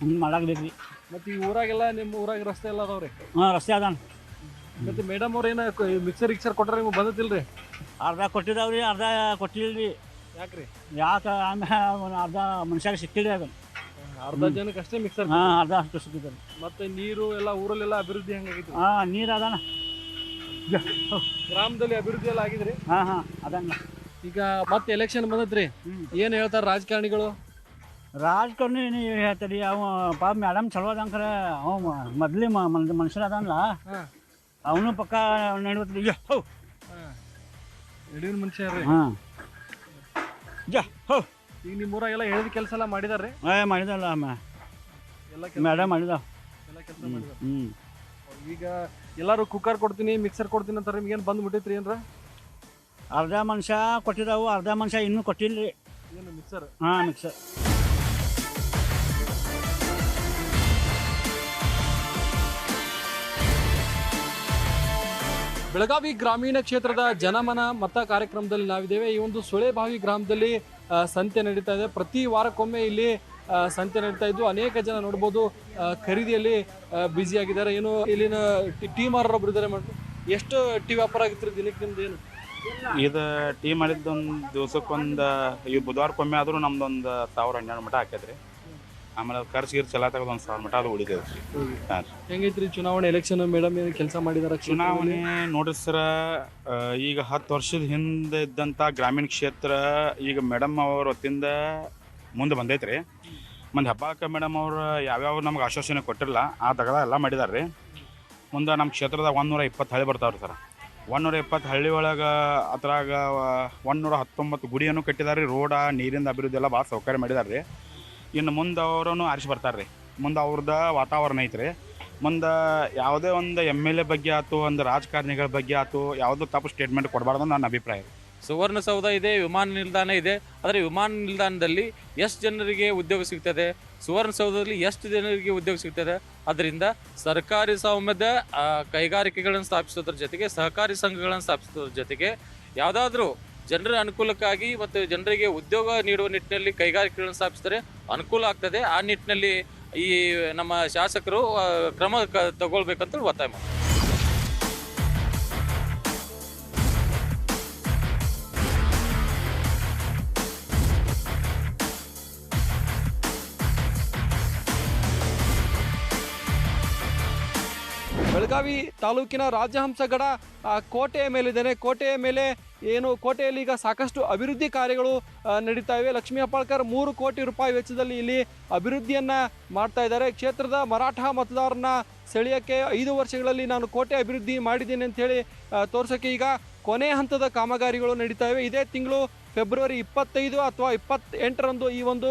ಹಿಂಗೆ ಮಾಡಾಕ್ಬೇಕು ರೀ ಮತ್ತು ಈ ಊರಾಗೆಲ್ಲ ನಿಮ್ಮ ಊರಾಗ ರಸ್ತೆ ಎಲ್ಲ ಅದಾವ್ರಿ ಹಾಂ ರಸ್ತೆ ಅದಾನ. ಮತ್ತೆ ಮೇಡಮ್ ಅವ್ರು ಏನ ಮಿಕ್ಸರ್ ಗಿಕ್ಸರ್ ಕೊಟ್ಟರೆ ನಿಮ್ಗೆ ಬಂದತಿಲ್ರಿ ಅರ್ಧ ಕೊಟ್ಟಿದ್ದಾವ್ರಿ ಅರ್ಧ ಕೊಟ್ಟಿಲ್ರಿ. ಯಾಕ್ರಿ? ಯಾಕೆ ಆಮೇಲೆ ಅರ್ಧ ಮನುಷ್ಯಾಗ ಸಿಕ್ಕಿಲ್ಲ ಅದು ಅರ್ಧ ಜನಕ್ಕೆ ಅಷ್ಟೇ ಮಿಕ್ಸರ್ ಹಾಂ ಅರ್ಧ ಅಷ್ಟು ಸಿಕ್ಕಿದ್ದಾರೆ ಮತ್ತೆ ನೀರು ಎಲ್ಲ ಊರಲ್ಲೆಲ್ಲ ಅಭಿವೃದ್ಧಿ ಹೆಂಗಾಗಿತ್ತು ಹಾಂ ನೀರು ಅದಾನ. ಗ್ರಾಮದಲ್ಲಿ ಅಭಿವೃದ್ಧಿ ಎಲ್ಲ ಆಗಿದ್ರಿ? ಹಾಂ ಹಾಂ ಅದನ್ನ ಈಗ ಮತ್ತೆ ಎಲೆಕ್ಷನ್ ಬಂದದ್ರಿ. ಏನ್ ಹೇಳ್ತಾರ ರಾಜಕಾರಣಿಗಳು? ರಾಜಕಾರಣಿ ಏನು ಹೇಳ್ತಾರೆ ಅವ ಪಾಪ ಮೇಡಮ್ ಚಲೋ ಅದಂಕ್ರೆ ಅವ ಮೊದ್ಲಿ ಮನುಷ್ಯರ ಅದನ್ಲ ಅವನು ಪಕ್ಕ ನಡಿವತ್ರಿ ಯಡಿಯೂರ್ ಮನುಷ್ಯ ರೀ? ಹಾಂ. ಜ ಹೋ. ಈಗ ನಿಮ್ಮ ಊರಾಗೆಲ್ಲ ಹೇಳಿದ ಕೆಲಸ ಎಲ್ಲ ಮಾಡಿದಾರ್ರಿ? ಏ ಮಾಡಿದಲ್ಲ ಅಮ್ಮ. ಎಲ್ಲ ಮೇಡಮ್ ಮಾಡಿದ ಎಲ್ಲ ಕೆಲಸ ಮಾಡಿದಾರ. ಹ್ಞೂ ಈಗ ಎಲ್ಲರೂ ಕುಕ್ಕರ್ ಕೊಡ್ತೀನಿ ಮಿಕ್ಸರ್ ಕೊಡ್ತೀನಿ ಅಂತಾರೆ ನಿಮ್ಗೆ ಏನು ಬಂದು ಬಿಟ್ಟೈತ್ರಿ ಏನ್ರ? ಅರ್ಧ ಮನುಷ್ಯ ಕೊಟ್ಟಿದ್ದಾವು ಅರ್ಧ ಮನುಷ್ಯ ಇನ್ನೂ ಕೊಟ್ಟಿಲ್ಲ ರೀ ಏನು ಮಿಕ್ಸರ್ ಹಾಂ ಮಿಕ್ಸರ್ ಬೆಳಗಾವಿ ಗ್ರಾಮೀಣ ಕ್ಷೇತ್ರದ ಜನಮನ ಮತ ಕಾರ್ಯಕ್ರಮದಲ್ಲಿ ನಾವಿದ್ದೇವೆ. ಈ ಒಂದು ಸುಳೆಬಾವಿ ಗ್ರಾಮದಲ್ಲಿ ಸಂತೆ ನಡೀತಾ ಇದೆ. ಪ್ರತಿ ವಾರಕ್ಕೊಮ್ಮೆ ಇಲ್ಲಿ ಸಂತೆ ನಡೀತಾ ಇದ್ದು ಅನೇಕ ಜನ ನೋಡ್ಬೋದು ಖರೀದಿಯಲ್ಲಿ ಬ್ಯುಸಿ ಆಗಿದ್ದಾರೆ. ಏನು ಇಲ್ಲಿನ ಟೀ ಮಾರೊಬ್ರು ಇದ್ದಾರೆ ಎಷ್ಟು ಟೀ ವ್ಯಾಪಾರ ಆಗಿತ್ತು ದಿನಕ್ಕೆ ನಿಮ್ದು ಏನು? ಇದು ಟೀ ಮಾಡಿದ್ದೊಂದು ದಿವ್ಸಕ್ಕೊಂದು, ಈ ಬುಧವಾರಕ್ಕೊಮ್ಮೆ ಆದರೂ ನಮ್ದೊಂದು ಸಾವಿರ ಹನ್ನೆರಡು ಮಠ ಹಾಕೈತ್ರಿ ಆಮೇಲೆ ಖರ್ಚು ಗಿರ್ಚು ಎಲ್ಲ ತೆಗೆದು ಒಂದು ಸಾವಿರ ಮಟ್ಟ ಅದು ಉಳಿತೈತೆ ರೀ. ಹಾಂ. ರೀ ಹೆಂಗೈತ್ರಿ ಚುನಾವಣೆ ಎಲೆಕ್ಷನ್ ಮೇಡಮ್ ಏನು ಕೆಲಸ ಮಾಡಿದಾರ ಚುನಾವಣೆ ನೋಡ್ರಿ ಸರ ಆ, ಈಗ ಹತ್ತು ವರ್ಷದ ಹಿಂದೆ ಇದ್ದಂಥ ಗ್ರಾಮೀಣ ಕ್ಷೇತ್ರ ಈಗ ಮೇಡಮ್ ಅವ್ರ ಹೊತ್ತಿಂದ ಮುಂದೆ ಬಂದೈತೆ ರೀ. ಮುಂದೆ ಹಬ್ಬಕ್ಕೆ ಮೇಡಮ್ ಅವ್ರು ಯಾವ್ಯಾವ ನಮ್ಗೆ ಆಶ್ವಾಸನೆ ಕೊಟ್ಟಿರಲ್ಲ ಆ ತಗದ ಎಲ್ಲ ಮಾಡಿದಾರೆ ರೀ ಮುಂದೆ ನಮ್ಮ ಕ್ಷೇತ್ರದಾಗ ಒಂದೂರ ಇಪ್ಪತ್ತು ಹಳ್ಳಿ ಬರ್ತಾವ್ರಿ ಸರ್. ಒಂದೂರ ಇಪ್ಪತ್ತು ಹಳ್ಳಿ ಒಳಗೆ ಅದ್ರಾಗ ಒಂದೂರ ಹತ್ತೊಂಬತ್ತು ಗುಡಿಯನ್ನು ಕಟ್ಟಿದಾರೆ ರೋಡ ನೀರಿಂದ ಅಭಿವೃದ್ಧಿ ಎಲ್ಲ ಭಾಳ ಸೌಕರ್ಯ ಮಾಡಿದಾರೆ ರೀ ಇನ್ನು ಮುಂದೆ ಅವರನ್ನು ಆರಿಸಿ ಬರ್ತಾರೆ ರೀ. ಮುಂದೆ ಅವ್ರದ ವಾತಾವರಣ ಐತ್ರಿ. ಮುಂದೆ ಯಾವುದೇ ಒಂದು ಎಂ ಎಲ್ ಎ ಬಗ್ಗೆ ಆಯ್ತು ಒಂದು ರಾಜಕಾರಣಿಗಳ ಬಗ್ಗೆ ಆಯ್ತು ಯಾವುದೋ ತಪ್ಪು ಸ್ಟೇಟ್ಮೆಂಟ್ ಕೊಡಬಾರ್ದು ನನ್ನ ಅಭಿಪ್ರಾಯ ಸುವರ್ಣಸೌಧ ಇದೆ, ವಿಮಾನ ನಿಲ್ದಾಣ ಇದೆ. ಆದರೆ ವಿಮಾನ ನಿಲ್ದಾಣದಲ್ಲಿ ಎಷ್ಟು ಜನರಿಗೆ ಉದ್ಯೋಗ ಸಿಗ್ತದೆ? ಸುವರ್ಣಸೌಧದಲ್ಲಿ ಎಷ್ಟು ಜನರಿಗೆ ಉದ್ಯೋಗ ಸಿಗ್ತದೆ? ಅದರಿಂದ ಸರ್ಕಾರಿ ಸ್ವಾಮ್ಯದ ಕೈಗಾರಿಕೆಗಳನ್ನು ಸ್ಥಾಪಿಸೋದ್ರ ಜೊತೆಗೆ, ಸಹಕಾರಿ ಸಂಘಗಳನ್ನು ಸ್ಥಾಪಿಸೋದ್ರ ಜೊತೆಗೆ ಯಾವುದಾದ್ರೂ ಜನರ ಅನುಕೂಲಕ್ಕಾಗಿ ಮತ್ತು ಜನರಿಗೆ ಉದ್ಯೋಗ ನೀಡುವ ನಿಟ್ಟಿನಲ್ಲಿ ಕೈಗಾರಿಕೆಗಳನ್ನು ಸ್ಥಾಪಿಸಿದರೆ ಅನುಕೂಲ ಆಗ್ತದೆ. ಆ ನಿಟ್ಟಿನಲ್ಲಿ ಈ ನಮ್ಮ ಶಾಸಕರು ಕ್ರಮ ಕ, ತಗೊಳ್ಬೇಕಂತ ಒತ್ತಾಯ ಮಾಡ್ತಾರೆ ಬೆಳಗಾವಿ ತಾಲೂಕಿನ ರಾಜಹಂಸಗಡ ಕೋಟೆಯ ಮೇಲಿದ್ದೇನೆ. ಕೋಟೆಯ ಮೇಲೆ ಏನು ಕೋಟೆಯಲ್ಲಿ ಈಗ ಸಾಕಷ್ಟು ಅಭಿವೃದ್ಧಿ ಕಾರ್ಯಗಳು ನಡೀತಾ ಇವೆ. ಲಕ್ಷ್ಮೀ ಹೆಬ್ಬಾಳ್ಕರ್ ಮೂರು ಕೋಟಿ ರೂಪಾಯಿ ವೆಚ್ಚದಲ್ಲಿ ಇಲ್ಲಿ ಅಭಿವೃದ್ಧಿಯನ್ನು ಮಾಡ್ತಾ ಇದ್ದಾರೆ. ಕ್ಷೇತ್ರದ ಮರಾಠ ಮತದಾರನ ಸೆಳೆಯಕ್ಕೆ ಐದು ವರ್ಷಗಳಲ್ಲಿ ನಾನು ಕೋಟೆ ಅಭಿವೃದ್ಧಿ ಮಾಡಿದ್ದೀನಿ ಅಂಥೇಳಿ ತೋರ್ಸೋಕ್ಕೆ ಈಗ ಕೊನೆ ಹಂತದ ಕಾಮಗಾರಿಗಳು ನಡೀತಾ ಇವೆ. ಇದೇ ತಿಂಗಳು ಫೆಬ್ರವರಿ ಇಪ್ಪತ್ತೈದು ಅಥವಾ ಇಪ್ಪತ್ತೆಂಟರಂದು ಈ ಒಂದು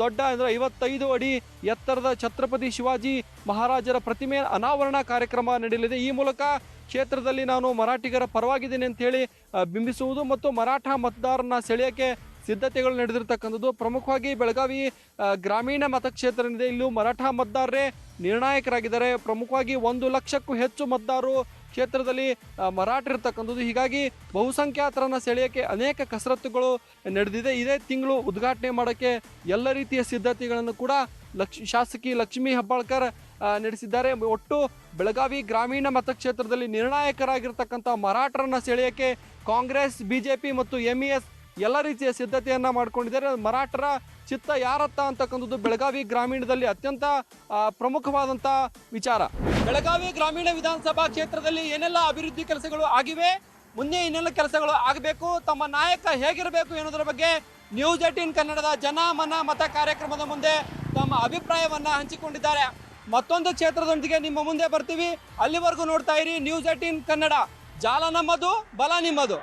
ದೊಡ್ಡ ಅಂದರೆ ಐವತ್ತೈದು ಅಡಿ ಎತ್ತರದ ಛತ್ರಪತಿ ಶಿವಾಜಿ ಮಹಾರಾಜರ ಪ್ರತಿಮೆ ಅನಾವರಣ ಕಾರ್ಯಕ್ರಮ ನಡೆಯಲಿದೆ. ಈ ಮೂಲಕ ಕ್ಷೇತ್ರದಲ್ಲಿ ನಾನು ಮರಾಠಿಗರ ಪರವಾಗಿದ್ದೀನಿ ಅಂತ ಹೇಳಿ ಆ, ಬಿಂಬಿಸುವುದು ಮತ್ತು ಮರಾಠ ಮತದಾರನ ಸೆಳೆಯೋಕ್ಕೆ ಸಿದ್ಧತೆಗಳು ನಡೆದಿರ್ತಕ್ಕಂಥದ್ದು. ಪ್ರಮುಖವಾಗಿ ಬೆಳಗಾವಿ ಗ್ರಾಮೀಣ ಮತಕ್ಷೇತ್ರ ಏನಿದೆ ಇಲ್ಲೂ ಮರಾಠ ಮತದಾರರೇ ನಿರ್ಣಾಯಕರಾಗಿದ್ದಾರೆ. ಪ್ರಮುಖವಾಗಿ ಒಂದು ಲಕ್ಷಕ್ಕೂ ಹೆಚ್ಚು ಮತದಾರರು ಕ್ಷೇತ್ರದಲ್ಲಿ ಮರಾಠಿರ್ತಕ್ಕಂಥದ್ದು ಹೀಗಾಗಿ ಬಹುಸಂಖ್ಯಾತರನ್ನ ಸೆಳೆಯೋಕ್ಕೆ ಅನೇಕ ಕಸರತ್ತುಗಳು ನಡೆದಿದೆ. ಇದೇ ತಿಂಗಳು ಉದ್ಘಾಟನೆ ಮಾಡೋಕ್ಕೆ ಎಲ್ಲ ರೀತಿಯ ಸಿದ್ಧತೆಗಳನ್ನು ಕೂಡ ಲಕ್ಷ, ಶಾಸಕಿ ಲಕ್ಷ್ಮೀ ಹೆಬ್ಬಾಳ್ಕರ್ ನಡೆಸಿದ್ದಾರೆ. ಒಟ್ಟು ಬೆಳಗಾವಿ ಗ್ರಾಮೀಣ ಮತಕ್ಷೇತ್ರದಲ್ಲಿ ನಿರ್ಣಾಯಕರಾಗಿರ್ತಕ್ಕಂಥ ಮರಾಠರನ್ನ ಸೆಳೆಯೋಕ್ಕೆ ಕಾಂಗ್ರೆಸ್, ಬಿಜೆಪಿ ಮತ್ತು ಎಂ ಎಸ್ ಎಲ್ಲ ರೀತಿಯ ಸಿದ್ಧತೆಯನ್ನು ಮಾಡ್ಕೊಂಡಿದ್ದಾರೆ. ಮರಾಠರ ಚಿತ್ತ ಯಾರತ್ತ ಅಂತಕ್ಕಂಥದ್ದು ಬೆಳಗಾವಿ ಗ್ರಾಮೀಣದಲ್ಲಿ ಅತ್ಯಂತ ಪ್ರಮುಖವಾದಂಥ ವಿಚಾರ. ಬೆಳಗಾವಿ ಗ್ರಾಮೀಣ ವಿಧಾನಸಭಾ ಕ್ಷೇತ್ರದಲ್ಲಿ ಏನೆಲ್ಲ ಅಭಿವೃದ್ಧಿ ಕೆಲಸಗಳು ಆಗಿವೆ, ಮುಂದೆ ಏನೆಲ್ಲ ಕೆಲಸಗಳು ಆಗಬೇಕು, ತಮ್ಮ ನಾಯಕ ಹೇಗಿರಬೇಕು ಎನ್ನುವುದರ ಬಗ್ಗೆ ನ್ಯೂಸ್ ಏಟೀನ್ ಕನ್ನಡದ ಜನ ಮನ ಮತ ಕಾರ್ಯಕ್ರಮದ ಮುಂದೆ ತಮ್ಮ ಅಭಿಪ್ರಾಯವನ್ನು ಹಂಚಿಕೊಂಡಿದ್ದಾರೆ. ಮತ್ತೊಂದು ಕ್ಷೇತ್ರದೊಂದಿಗೆ ನಿಮ್ಮ ಮುಂದೆ ಬರ್ತೀವಿ. ಅಲ್ಲಿವರೆಗೂ ನೋಡ್ತಾ ಇರಿ ನ್ಯೂಸ್ ಏಟೀನ್ ಕನ್ನಡ. ಜಾಲ ನಮ್ಮದು, ಬಲ ನಿಮ್ಮದು.